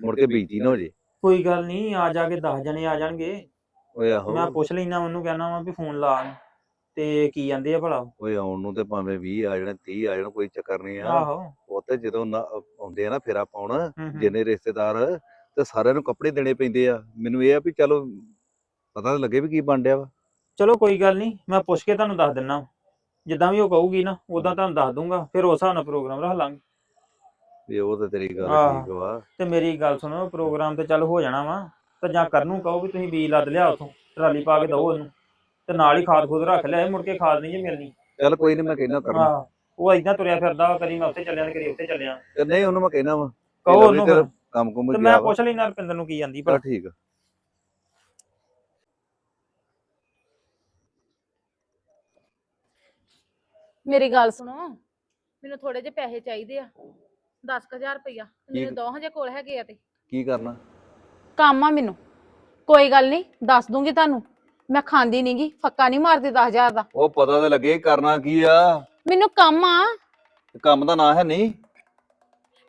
ਮੁੜ ਕੇ ਬੀਜੀ ਨਾ ਹੋ ਜੇ। ਕੋਈ ਗੱਲ ਨਹੀਂ ਆ ਜਾ ਕੇ 10 ਜਣੇ ਆ ਜਾਣਗੇ। ਓਏ ਆਹੋ। ਮੈਂ ਪੁੱਛ ਲੈਣਾ ਉਹਨੂੰ ਕਹਿਣਾ ਵਾ ਵੀ ਫੋਨ ਲਾ। ਤੇ ਕੀ ਜਾਂਦੇ ਆ ਭਲਾ ਓਏ ਆਉਣ ਨੂੰ ਤੇ ਭਾਵੇਂ 20 ਆ ਜਾਣ 30 ਆ ਜਾਣ ਕੋਈ ਚੱਕਰ ਨਹੀਂ ਆ। ਆਹੋ। ਪੁੱਤ ਜਦੋਂ ਨਾ ਆਉਂਦੇ ਆ ਨਾ ਫੇਰਾ ਪਾਉਣ ਹੂੰ ਹੂੰ। ਜਿੰਨੇ ਰਿਸ਼ਤੇਦਾਰ ਤੇ ਸਾਰਿਆਂ ਨੂੰ ਕੱਪੜੇ ਦੇਣੇ ਪੈਂਦੇ ਆ। ਮੈਨੂੰ ਇਹ ਆ ਵੀ ਚਲੋ ਪਤਾ ਤਾਂ ਲੱਗੇ ਵੀ ਕੀ ਬਣ ਡਿਆ ਵਾ। ਚਲੋ ਕੋਈ ਗੱਲ ਨਹੀਂ ਮੈਂ ਪੁੱਛ ਕੇ ਤੁਹਾਨੂੰ ਦੱਸ ਦਿੰਨਾ। ਜਿੱਦਾਂ ਵੀ ਉਹ ਕਹੂਗੀ ਨਾ ਉਦਾਂ ਤੁਹਾਨੂੰ ਦੱਸ ਦੂੰਗਾ ਫਿਰ ਉਸ ਹਿਸਾਬ ਨਾਲ ਪ੍ਰੋਗਰਾਮ ਰੱਖ ਲਾਂਗੇ। ਵੀ ਉਹ ਤੇ ਤੇਰੀ ਗੱਲ ਆਹ। ਠੀਕ ਵਾ। ਤੇ ਮੇਰੀ ਗੱਲ ਸੁਣੋ ਪ੍ਰੋਗਰਾਮ ਤੇ ਚੱਲ ਹੋ ਜਾਣਾ ਵਾ। ਤੇ ਜਾਂ ਕਰਨ ਨੂੰ ਕਹੋ ਵੀ ਤੁਸੀਂ ਬੀਜ ਲੱਦ ਲਿਆ ਉਥੋਂ ਟਰਾਲੀ ਪਾ ਕੇ ਦਓ ਉਹਨੂੰ। ਤੇ ਨਾਲ ਹੀ ਖਾਦ ਖੁਦ ਰੱਖ ਲਿਆ ਮੁੜ ਕੇ ਖਾਦ ਨਹੀਂ ਜੇ ਮਿਲਣੀ। ਚੱਲ ਕੋਈ ਨਹੀਂ ਮੈਂ ਕਹਿਣਾ ਕਰਨਾ ਉਹ ਇਦਾਂ ਤੁਰਿਆ ਫਿਰਦਾ ਵਾ, ਕਦੀ ਮੈਂ ਉੱਥੇ ਚੱਲਿਆ ਤੇ ਕਦੀ ਉੱਥੇ ਚੱਲਿਆ। ਤੇ ਨਹੀਂ ਉਹਨੂੰ ਮੈਂ ਕਹਿਣਾ ਵਾ ਕਹੋ ਵੀ ਉਹਨੂੰ ਤੇਰਾ ਫਿਰ। ਕੰਮ ਕੁਮ ਤੇ ਗਿਆ ਮੈਂ ਵਾ। ਪੁੱਛ ਲੈਣਾ ਰੁਪਿੰਦਰ ਨੂੰ ਕੀ ਜਾਂਦੀ ਚੱਲ ਪਰ ਠੀਕ ਆ। ਮੇਰੀ ਗੱਲ ਸੁਣੋ ਮੈਨੂੰ ਥੋੜੇ ਜਿਹੇ ਪੈਸੇ ਚਾਹੀਦੇ ਆ 10000 ਰੁਪਇਆ ਮੇਰੇ ਠੀਕ। ਦੋ ਹਜੇ ਕੋਲ ਹੈਗੇ ਆ ਤੇ। ਕੀ ਕਰਨਾ? ਕੰਮ ਆ ਮੈਨੂੰ। ਕੋਈ ਗੱਲ ਨਹੀਂ ਦੱਸ ਦੂੰਗੀ ਤੁਹਾਨੂੰ। ਮੈਂ ਖਾਂਦੀ ਨਹੀਂਗੀ ਫੱਕਾ ਨਹੀਂ ਮਾਰਦੀ 10000 ਦਾ। ਉਹ ਪਤਾ ਤੇ ਲੱਗੇ ਕਰਨਾ ਕੀ ਆ। ਮੈਨੂੰ ਕੰਮ ਆ। ਕੰਮ ਦਾ ਨਾਂ ਹੈ ਨਹੀਂ?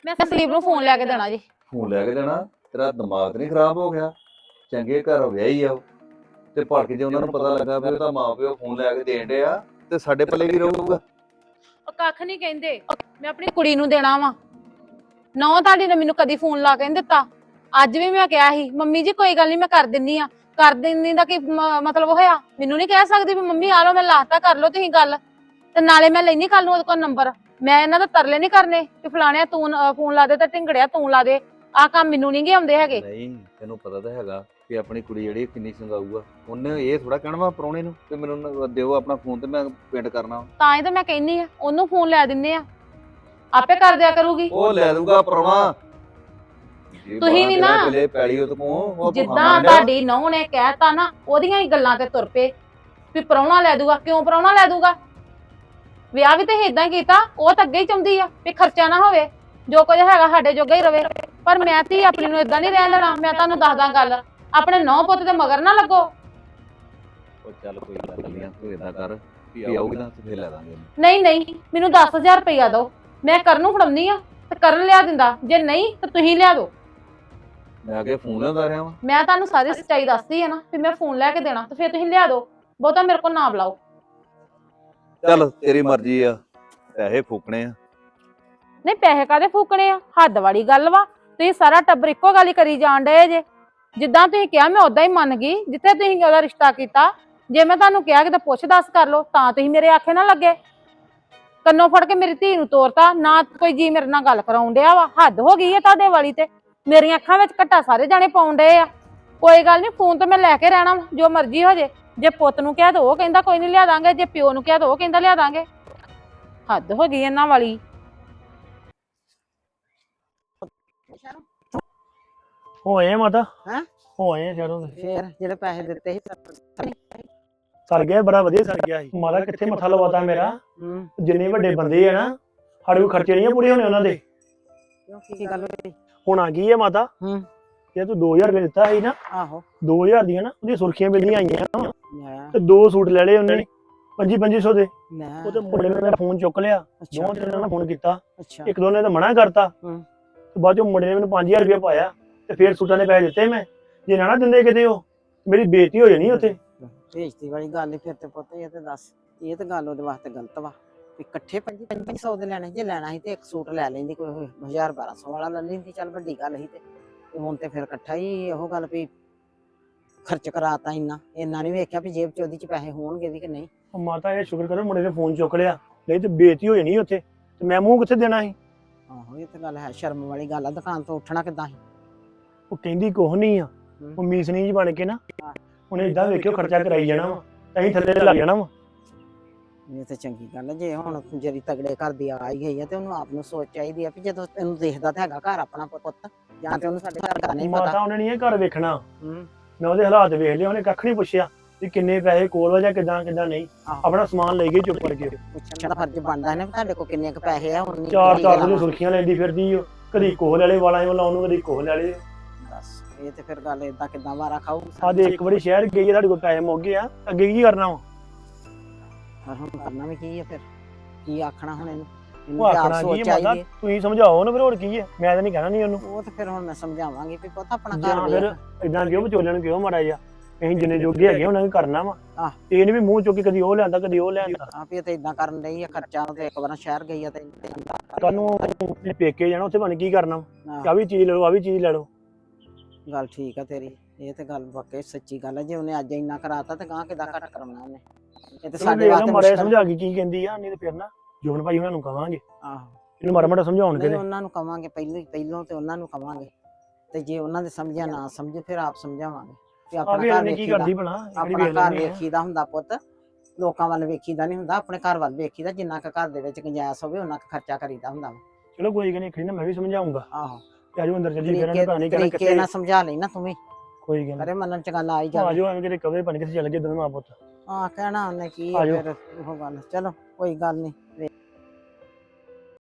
ਮੈਂ ਸੰਦੀਪ ਨੂੰ ਫੋਨ ਲੈ ਕੇ ਦੇਣਾ ਜੀ। ਫੋਨ ਲੈ ਕੇ ਦੇਣਾ? ਤੇਰਾ ਦਿਮਾਗ ਨਹੀਂ ਖਰਾਬ ਹੋ ਗਿਆ? ਚੰਗੇ ਘਰ ਵਿਆਹੀ ਆ ਉਹ। ਤੇ ਭੜ ਕੇ ਜੇ ਉਹਨਾਂ ਨੂੰ ਪਤਾ ਲੱਗਾ ਵੀ ਉਹਦਾ ਮਾਂ ਪਿਓ ਫੋਨ ਲੈ ਕੇ ਦੇਣ ਡਿਆ ਤੇ ਸਾਡੇ ਪੱਲੇ ਵੀ ਰਹੂਗਾ। ਉਹ ਕੱਖ ਨਹੀਂ ਕਹਿੰਦੇ। ਮੈਂ ਆਪਣੀ ਕੁੜੀ ਨੂੰ ਦੇਣਾ ਵਾ। ਨੌ ਤੁਹਾਡੀ ਨੇ ਮੈਨੂੰ ਕਦੀ ਫੋਨ ਲਾ ਕੇ ਨਹੀਂ ਦਿੱਤਾ। ਅੱਜ ਵੀ ਮੈਂ ਕਿਹਾ ਸੀ ਮੰਮੀ ਜੀ ਕੋਈ ਗੱਲ ਨਹੀਂ ਮੈਂ ਕਰ ਦਿੰਨੀ ਆ। ਕਰ ਦਿੰਨੀ ਦਾ ਕੀ ਮ- ਮਤਲਬ ਹੋਇਆ? ਮੈਨੂੰ ਨਹੀਂ ਕਹਿ ਸਕਦੀ ਵੀ ਮੰਮੀ ਆ ਲਓ ਮੈਂ ਲਾਤਾ ਕਰ ਲਓ ਤੁਸੀਂ ਗੱਲ। ਤੇ ਨਾਲੇ ਮੈਂ ਲੈਣੀ ਕੱਲ ਨੂੰ ਉਹਦੇ ਕੋਲ ਨੰਬਰ। ਮੈਂ ਇਹਨਾਂ ਦਾ ਤਰਲੇ ਨਹੀਂ ਕਰਨੇ ਕਿ ਫਲਾਣਿਆ ਤੂੰ ਫੋਨ ਲਾ ਦੇ ਤੇ ਢਿੰਗੜਿਆ ਤੂੰ ਲਾ ਦੇ। ਆਹ ਕੰਮ ਮੈਨੂੰ ਨਹੀਂ ਗੇ ਆਉਂਦੇ ਹੈਗੇ। ਨਹੀਂ ਤੈਨੂੰ ਪਤਾ ਤਾਂ ਹੈਗਾ ਕਿ ਆਪਣੀ ਕੁੜੀ ਜਿਹੜੀ ਕਿੰਨੀ ਸੰਗਾਊ ਆ। ਉਹਨੇ ਇਹ ਥੋੜਾ ਕਹਿਣਾ ਵਾ ਪ੍ਰਾਹੁਣੇ ਨੂੰ ਕਿ ਮੈਨੂੰ ਨਾ ਦਿਓ ਆਪਣਾ ਫੋਨ ਤੇ ਮੈਂ ਪਿੰਡ ਕਰਨਾ ਤਾਂ ਹੀ ਤਾਂ ਮੈਂ ਕਹਿੰਨੀ ਆ ਉਹਨੂੰ ਫੋਨ ਲੈ ਦਿੰਨੇ ਆ। ਆਪੇ ਕਰ ਦਿਆ ਕਰੂਗੀ। ਉਹ ਲੈ ਦੂਗਾ ਪ੍ਰਾਹੁਣਾ। ਤੁਸੀਂ ਵੀ ਨਾ- ਪੈਲੀ ਉਹ ਤੋਂ ਤੂੰ ਜਿੱਦਾਂ। ਤੁਹਾਡੀ ਨੌਂ ਨੇ ਕਹਿਤਾ ਨਾ ਉਹਦੀਆਂ ਹੀ ਗੱਲਾਂ ਤੇ ਤੁਰ ਪਏ। ਵੀ ਪ੍ਰਾਹੁਣਾ ਲੈ ਦੂਗਾ ਕਿਉਂ ਪ੍ਰਾਹੁਣਾ ਲੈ ਦੂਗਾ? ਵਿਆਹ ਵੀ ਤੇ ਇਦਾਂ ਕੀਤਾ ਉਹ ਤਾਂ ਅੱਗੇ ਹੀ ਚਾਹੁੰਦੀ ਆ ਵੀ ਖਰਚਾ ਨਾ ਹੋਵੇ ਜੋ ਕੁਝ ਹੈਗਾ ਸਾਡੇ ਜੋਗਾ ਹੀ ਰਵੇ। ਪਰ ਮੈਂ ਧੀ ਆਪਣੀ ਨੂੰ ਇਦਾਂ ਨਹੀਂ ਰਹਿਣ ਦੇਣਾ ਮੈਂ ਤੁਹਾਨੂੰ ਦੱਸਦਾ ਗੱਲ ਆਪਣੇ ਨੌ ਪੁੱਤ ਦੇ ਮਗਰ ਨਾ ਲੱਗੋ। ਉਹ ਚੱਲ ਕੋਈ ਗੱਲ ਨਹੀਂ ਤੂੰ ਏਦਾਂ ਕਰ ਵੀ ਆਊਗੀ ਨਾ ਤੇ ਫੇਰ ਲੈ ਦਾਂਗੇ। ਉਹਨੂੰ। ਨਹੀਂ ਨਹੀਂ ਮੈਨੂੰ 10000 ਰੁਪਇਆ ਦਿਓ ਮੈਂ ਕਰਨ ਨੂੰ ਫੜਾਉਣੀ ਆ ਤੇ ਕਰਨ ਲਿਆ ਦਿੰਦਾ ਜੇ ਨਹੀਂ ਤਾਂ ਤੁਸੀਂ ਲਿਆ ਦਿਓ। ਮੈਂ ਅੱਗੇ ਫੋਨ ਲਿਆਉਂਦਾ ਰਿਹਾ ਵਾਂ। ਮੈਂ ਤੁਹਾਨੂੰ ਸਾਰੀ ਸੱਚਾਈ ਦੱਸਦੀ ਆ ਨਾ ਵੀ ਮੈਂ ਫੋਨ ਲੈ ਕੇ ਦੇਣਾ ਤੇ ਫਿਰ ਤੁਸੀਂ ਲਿਆ ਦਿਓ। ਬਹੁਤਾ ਮੇਰੇ ਕੋਲ ਨਾ ਬੁਲਾਓ। ਚੱਲ ਤੇਰੀ ਮਰਜ਼ੀ ਆ। ਪੈਸੇ ਫੂਕਣੇ ਆ। ਨਹੀਂ ਪੈਸੇ ਕਾਦੇ ਫੂਕਣੇ ਆ? ਹੱਦ ਵਾਲੀ ਗੱਲ ਵਾ। ਤੁਸੀਂ ਸਾਰਾ ਟੱਬਰ ਇੱਕੋ ਗੱਲ ਹੀ ਕਰੀ ਜਾਣ ਡਏ ਜੇ। ਜਿੱਦਾਂ ਤੁਸੀਂ ਕਿਹਾ ਮੈਂ ਉਦਾਂ ਹੀ ਮੰਨ ਗਈ ਜਿੱਥੇ ਤੁਸੀਂ ਉਹਦਾ ਰਿਸ਼ਤਾ ਕੀਤਾ। ਜੇ ਮੈਂ ਤੁਹਾਨੂੰ ਕਿਹਾ ਕਿ ਤਾਂ ਪੁੱਛ ਦੱਸ ਕਰ ਲਓ ਤਾਂ ਤੁਸੀਂ ਮੇਰੇ ਆਖੇ ਨਾ ਲੱਗੇ। ਕੰਨੋਂ ਫੜ ਕੇ ਮੇਰੀ ਧੀ ਨੂੰ ਤੋਰਤਾ ਨਾ ਕੋਈ ਜੀ ਮੇਰੇ ਨਾਲ ਗੱਲ ਕਰਾਉਣ ਡਿਆ ਵਾ। ਹੱਦ ਹੋ ਗਈ ਹੈ ਤੁਹਾਡੇ ਵਾਲੀ ਤੇ। ਮੇਰੀਆਂ ਅੱਖਾਂ ਵਿੱਚ ਘੱਟਾ ਸਾਰੇ ਜਾਣੇ ਪਾਉਣ ਡਏ ਆ। ਕੋਈ ਗੱਲ ਨਹੀਂ ਫੋਨ ਤੇ ਮੈਂ ਲੈ ਕੇ ਰਹਿਣਾ ਵਾ, ਜੋ ਮਰਜ਼ੀ ਹੋ ਜੇ। ਜੇ ਪੁੱਤ ਨੂੰ ਕਹਿ ਦੋ ਉਹ ਕਹਿੰਦਾ ਕੋਈ ਨਹੀਂ ਲਿਆ ਦਾਂਗੇ ਜੇ ਪਿਓ ਨੂੰ ਕਹਿ ਦੋ ਉਹ ਕਹਿੰਦਾ ਲਿਆ ਦਾਂਗੇ। ਹੱਦ ਹੋ ਗਈ ਇਹਨਾਂ ਵਾਲੀ। ਹੋਏ ਮਾਤਾ। ਹੈਂ? ਹੋਏ ਸ਼ਹਿਰੋਂ ਦੇ। ਫੇਰ ਜਿਹੜੇ ਪੈਸੇ ਦਿੱਤੇ ਸੀ ਸਰ ਗਿਆ ਬੜਾ ਵਧੀਆ ਸਰ ਗਿਆ ਸੀ। ਮਾਤਾ ਕਿੱਥੇ ਮੱਥਾ ਲਵਾਤਾ ਮੇਰਾ? ਹੂੰ। ਜਿੰਨੇ ਵੱਡੇ ਬੰਦੇ ਆ ਨਾ ਸਾਡੇ ਕੋਲ ਖਰਚੇ ਨਹੀਂ ਆ ਪੂਰੇ ਹੋਣੇ ਉਹਨਾਂ ਦੇ। ਕੀ ਗੱਲ ਹੋਈ? ਹੁਣ ਆ ਗਈ ਹੈ ਮਾਤਾ। ਹੂੰ। ਜੇ ਤੂੰ 2000 ਰੁਪਏ ਦਿੱਤਾ ਸੀ ਨਾ ਆਹੋ। 2000 ਦੀਆਂ ਨਾ ਉਹਦੀਆਂ ਸੁਰਖੀਆਂ ਮਿਲਦੀਆਂ ਆਈਆਂ ਵਾਂ। ਤੇ ਦੋ ਸੂਟ ਲੈ ਲਏ ਉਹਨੇ ਪੰਜੀ ਪੰਜੀ ਸੌ ਦੇ। ਲੈ ਉਹ ਤੇ ਮੁੰਡੇ ਨੇ ਮੇਰਾ ਫੋਨ ਚੁੱਕ ਲਿਆ ਅੱਛਾ। ਦੋਵਾਂ ਤਿੰਨਾਂ ਨੇ ਫੋਨ ਕੀਤਾ। ਅੱਛਾ। ਇੱਕ ਦੋ ਨੇ ਤਾਂ ਮਨਾ ਕਰਤਾ। ਹੂੰ। ਤੇ ਬਾਅਦ ਚੋਂ ਮੁੰਡੇ ਨੇ ਮੈਨੂੰ 5000 ਰੁਪਏ ਪਾਇਆ ਤੇ ਫਿਰ ਸੂਟਾਂ ਦੇ ਪੈਸੇ ਦਿੱਤੇ ਮੈਂ। ਜੇ ਨਾ ਨਾ ਦਿੰਦੇ ਕਿਤੇ ਉਹ ਮੇਰੀ ਬੇਇੱਜ਼ਤੀ ਹੋ ਜਾਣੀ ਉੱਥੇ। ਭੇਜਤੀ ਵਾਲੀ ਗੱਲ ਫਿਰ ਤੇ ਪੁੱਤ ਇਹ ਤੇ ਦੱਸ ਇਹ ਤੇ ਗੱਲ ਉਹਦੇ ਵਾਸਤੇ ਗਲਤ ਵਾ। ਵੀ ਇਕੱਠੇ 5 500 ਦੇ ਲੈਣੇ ਜੇ ਲੈਣਾ ਸੀ ਤੇ ਇੱਕ ਸੂਟ ਲੈ ਲੈਂਦੀ ਕੋਈ 1000 1200 ਵਾਲਾ ਲੈ ਲੈਂਦੀ ਚੱਲ ਵੱਡੀ ਗੱਲ ਸੀ ਤੇ। ਹੁਣ ਤੇ ਫਿਰ ਇਕੱਠਾ ਹੀ ਉਹ ਗੱਲ ਵੀ ਖਰਚ ਕਰਾਤਾ ਇੰਨਾ ਇੰਨਾ ਨਹੀਂ ਵੇਖਿਆ ਵੀ ਜੇਬ ਚ ਉਹਦੀ ਚ ਪੈਸੇ ਹੋਣਗੇ ਵੀ ਕਿ ਨਹੀਂ। ਉਹ ਮਾਤਾ ਇਹ ਸ਼ੁਕਰ ਕਰੋ ਮੁੰਡੇ ਨੇ ਫੋਨ ਚੁੱਕ ਲਿਆ ਨਹੀਂ ਤੇ ਬੇਇੱਜ਼ਤੀ ਹੋ ਜਾਣੀ ਉੱਥੇ ਤੇ ਮੈਂ ਮੂੰਹ ਕਿੱਥੇ ਦੇਣਾ ਸੀ? ਆਹੋ ਇਹ ਤੇ ਗੱਲ ਹੈ ਸ਼ਰਮ ਵਾਲੀ ਗੱਲ ਆ ਦੁਕਾਨ ਤੋਂ ਉੱਠਣਾ ਕਿੱਦਾਂ ਸੀ? ਉਹ ਕਹਿੰਦੀ ਕੁਛ ਨਹੀਂ ਆ ਹੂੰ। ਉਹ ਮੀਸਣੀ ਜੀ ਬਣ ਕੇ ਨਾ ਹਾਂ। ਉਹਨੇ ਇਦਾਂ ਵੇਖਿਓ ਖਰਚਾ ਕਰਾਈ ਜਾਣਾ ਵਾ। ਅਸੀਂ ਥੱਲੇ ਲੱਗ ਜਾਣਾ ਵਾ। ਇਹ ਤੇ ਚੰਗੀ ਗੱਲ ਹੈ ਜੇ ਹੁਣ ਜਿਹੜੀ ਤਗੜੇ ਘਰ ਦੀ ਆ ਹੀ ਗਈ ਹੈ ਤੇ ਉਹਨੂੰ ਆਪ ਨੂੰ ਸੋਚ ਚਾਹੀਦੀ ਆ ਵੀ ਜਦੋਂ ਤੈਨੂੰ ਦੇਖਦਾ ਤਾਂ ਹੈਗਾ ਘਰ ਆਪਣਾ ਪੁੱਤ ਜਾਂ ਤੇ ਉਹਨੂੰ ਸਾਡੇ ਘਰ ਦਾ ਨਹੀਂ ਮਾਤਾ ਪਤਾ ਉਹਨੇ ਨਹੀਂ ਇਹ ਘਰ ਵੇਖਣਾ। ਹੂੰ। ਮੈਂ ਉਹਦੇ ਹਾਲਾਤ ਵੇਖ ਲਏ ਉਹਨੇ ਕੱਖ ਨਹੀਂ ਪੁੱਛਿਆ ਵੀ ਕਿੰਨੇ ਪੈਸੇ ਕੋਲ ਵਾ ਜਾਂ ਕਿਦਾਂ ਕਿਦਾਂ ਨਹੀਂ। ਆਹੋ। ਆਪਣਾ ਸਮਾਨ ਲੈ ਗਏ ਚੁੱਪ ਕਰਕੇ। ਪੁੱਛਣ ਦਾ ਫਰਜ਼ ਬਣਦਾ ਹੈ ਨਾ ਵੀ ਤੁਹਾਡੇ ਕੋਲ ਕਿੰਨੇ ਕੁ ਪੈਸੇ ਆ ਹੁਣ ਚਾਰ ਚਾਰ ਦਿਨ ਸੁਰਖੀਆਂ ਲੈਂਦੀ ਫਿਰਦੀ ਉਹ ਕਦੀ ਕੋਹ ਲੈ ਲਏ ਵਾਲਾਂ ਨੂੰ ਲਾਉਣ ਨੂੰ ਕਦੀ ਕੋਹ ਲੈ ਇਹ ਤੇ ਫਿਰ ਗੱਲ ਏਦਾਂ ਕਿਦਾਂ ਵਾਰਾ ਖਾਊ। ਦੇ ਇੱਕ ਵਾਰੀ ਸ਼ਹਿਰ ਗਈ ਆ, ਸਾਡੇ ਕੋਲ ਪੈਸੇ ਮੁੱਕ ਗਏ ਆ ਅੱਗੇ ਕੀ ਕਰਨਾ ਵਾ? ਪਰ ਹੁਣ ਕਰਨਾ ਵੀ ਕੀ ਹੈ ਫਿਰ? ਕੀ ਆਖਣਾ ਹੁਣ ਇਹਨੂੰ? ਉਹ ਇਹਨੂੰ ਤੇ ਆਪ ਆਖਣਾ ਸੋਚ ਕੀ ਹੈ ਚਾਹੀਦੀ ਹੈ। ਤੁਸੀਂ ਸਮਝਾਓ ਉਹਨੂੰ ਫਿਰ ਹੋਰ ਕੀ ਹੈ ਮੈਂ ਤਾਂ ਨਹੀਂ ਕਹਿਣਾ ਨਹੀਂ ਉਹਨੂੰ। ਉਹ ਤੇ ਫਿਰ ਹੁਣ ਮੈਂ ਸਮਝਾਵਾਂਗੀ ਵੀ ਪੁੱਤ ਆਪਣਾ ਜਾਂ ਘਰ ਫਿਰ ਵੇਖ। ਇਦਾਂ ਕਿਉਂ ਵਿਚੋਲਣ ਕਿਉਂ ਮਾੜਾ ਜਿਹਾ? ਅਸੀਂ ਜਿੰਨੇ ਜੋਗੇ ਹੈਗੇ ਉਹਨਾਂ ਨੇ ਕਰਨਾ ਵਾ। ਆਹ। ਇਹ ਨਹੀਂ ਵੀ ਮੂੰਹ ਚੁੱਕ ਕੇ ਕਦੀ ਉਹ ਲਿਆਂਦਾ ਕਦੀ ਉਹ ਲਿਆਂਦਾ। ਆਪ ਇਹ ਤੇ ਇਦਾਂ ਕਰਨ ਲਈ ਆ ਖਰਚਾ ਤੇ ਇੱਕ ਵਾਰ ਸ਼ਹਿਰ ਗਈ ਆ ਤੇ ਤੁਹਾਨੂੰ ਪੇਕੇ ਜਾਣਾ ਉੱਥੇ ਬਣ ਕੀ ਕਰਨਾ ਆਹ, ਆ ਵੀ ਚੀਜ਼ ਲੈ ਲਓ ਆ ਵੀ ਚੀਜ਼ ਲੈ ਲਓ ਗੱਲ ਠੀਕ ਆ ਤੇਰੀ ਇਹ ਤੇ ਗੱਲ ਵਾਕਈ ਸੱਚੀ ਗੱਲ ਹੈ ਜੇ ਉਹਨੇ ਅੱਜ ਇੰਨਾ ਕਰਾਤਾ ਤੇ ਗਾਂ ਕਿਦਾਂ ਘੱਟ ਕਰਨਾ ਉਹਨੇ? ਇਹ ਤੇ ਸਾਡੇ ਵਾਸਤੇ ਮੁਸ਼ਕਲ ਸਮਝਾ ਕੇ ਕੀ ਕਹਿੰਦੀ ਆ ਨਹੀਂ ਤੇ ਫਿਰ ਨਾ ਜੋਬਨ ਭਾਈ ਉਹਨਾਂ ਨੂੰ ਕਵਾਂਗੇ। ਆਹੋ। ਇਹਨੂੰ ਮਾੜਾ ਮਾੜਾ ਸਮਝਾਉਣ ਨਹੀਂ ਕਿਤੇ ਉਹਨਾਂ ਨੂੰ ਕਵਾਂਗੇ ਪਹਿਲਾਂ ਹੀ ਪਹਿਲਾਂ ਤੇ ਉਹਨਾਂ ਨੂੰ ਕਵਾਂਗੇ। ਤੇ ਜੇ ਉਹਨਾਂ ਦੇ ਸਮਝਿਆ ਨਾ ਸਮਝੇ ਫਿਰ ਆਪ ਸਮਝਾਵਾਂਗੇ। ਤੇ ਆ ਆਪਣਾ ਘਰ ਇਹਨੇ ਕੀ ਵੇਖੀਦਾ। ਕਰਦੀ ਭਲਾ ਆਪਣਾ ਵੇਖ ਘਰ ਲੈਂਦੀ ਆ। ਵੇਖੀਦਾ ਹੁੰਦਾ ਪੁੱਤ। ਲੋਕਾਂ ਵੱਲ ਵੇਖੀਦਾ ਨਹੀਂ ਹੁੰਦਾ ਆਪਣੇ ਘਰ ਵੱਲ ਵੇਖੀਦਾ ਜਿੰਨਾ ਕੁ ਘਰ ਦੇ ਵਿੱਚ ਗੁੰਜਾਇਸ਼ ਹੋਵੇ ਉਹਨਾਂ ਕੁ ਖਰਚਾ ਕਰੀਦਾ ਹੁੰਦਾ ਵਾ। ਚਲੋ ਕੋਈ ਗੱਲ ਨਹੀਂ ਖੜੀ ਨਾ ਮੈਂ ਵੀ ਸਮਝਾਉਂਗਾ। ਆਹੋ। ਤੇ ਆਜੋ ਅੰਦਰ ਚੱਲੀ ਫਿਰ ਤਰੀਕੇ ਇਹਨੂੰ ਕਹਾਣੀ ਕਹਿਣਾ ਤਰੀਕੇ ਕਿੱਥੇ। ਨਾਲ ਸਮਝਾ ਲਈ ਨਾ ਤੂੰ ਵੀ। ਕੋਈ ਗੱਲ ਕਰੇ ਮੰਨਣ ਚ ਗੱਲ ਆਈ ਨਹੀਂ ਜਾਵੇ ਆਜੋ ਐਵੇਂ ਕਿਤੇ ਕਵੇ ਬਣ ਕਿਤੇ ਚੱਲ ਗਏ ਦੋਵੇਂ ਮਾਂ ਪੁੱਤ। ਹਾਂ ਕਹਿਣਾ ਉਹਨੇ ਕੀ ਆ। ਫਿਰ ਉਹ ਗੱਲ ਚਲੋ ਕੋਈ ਗੱਲ ਨਹੀਂ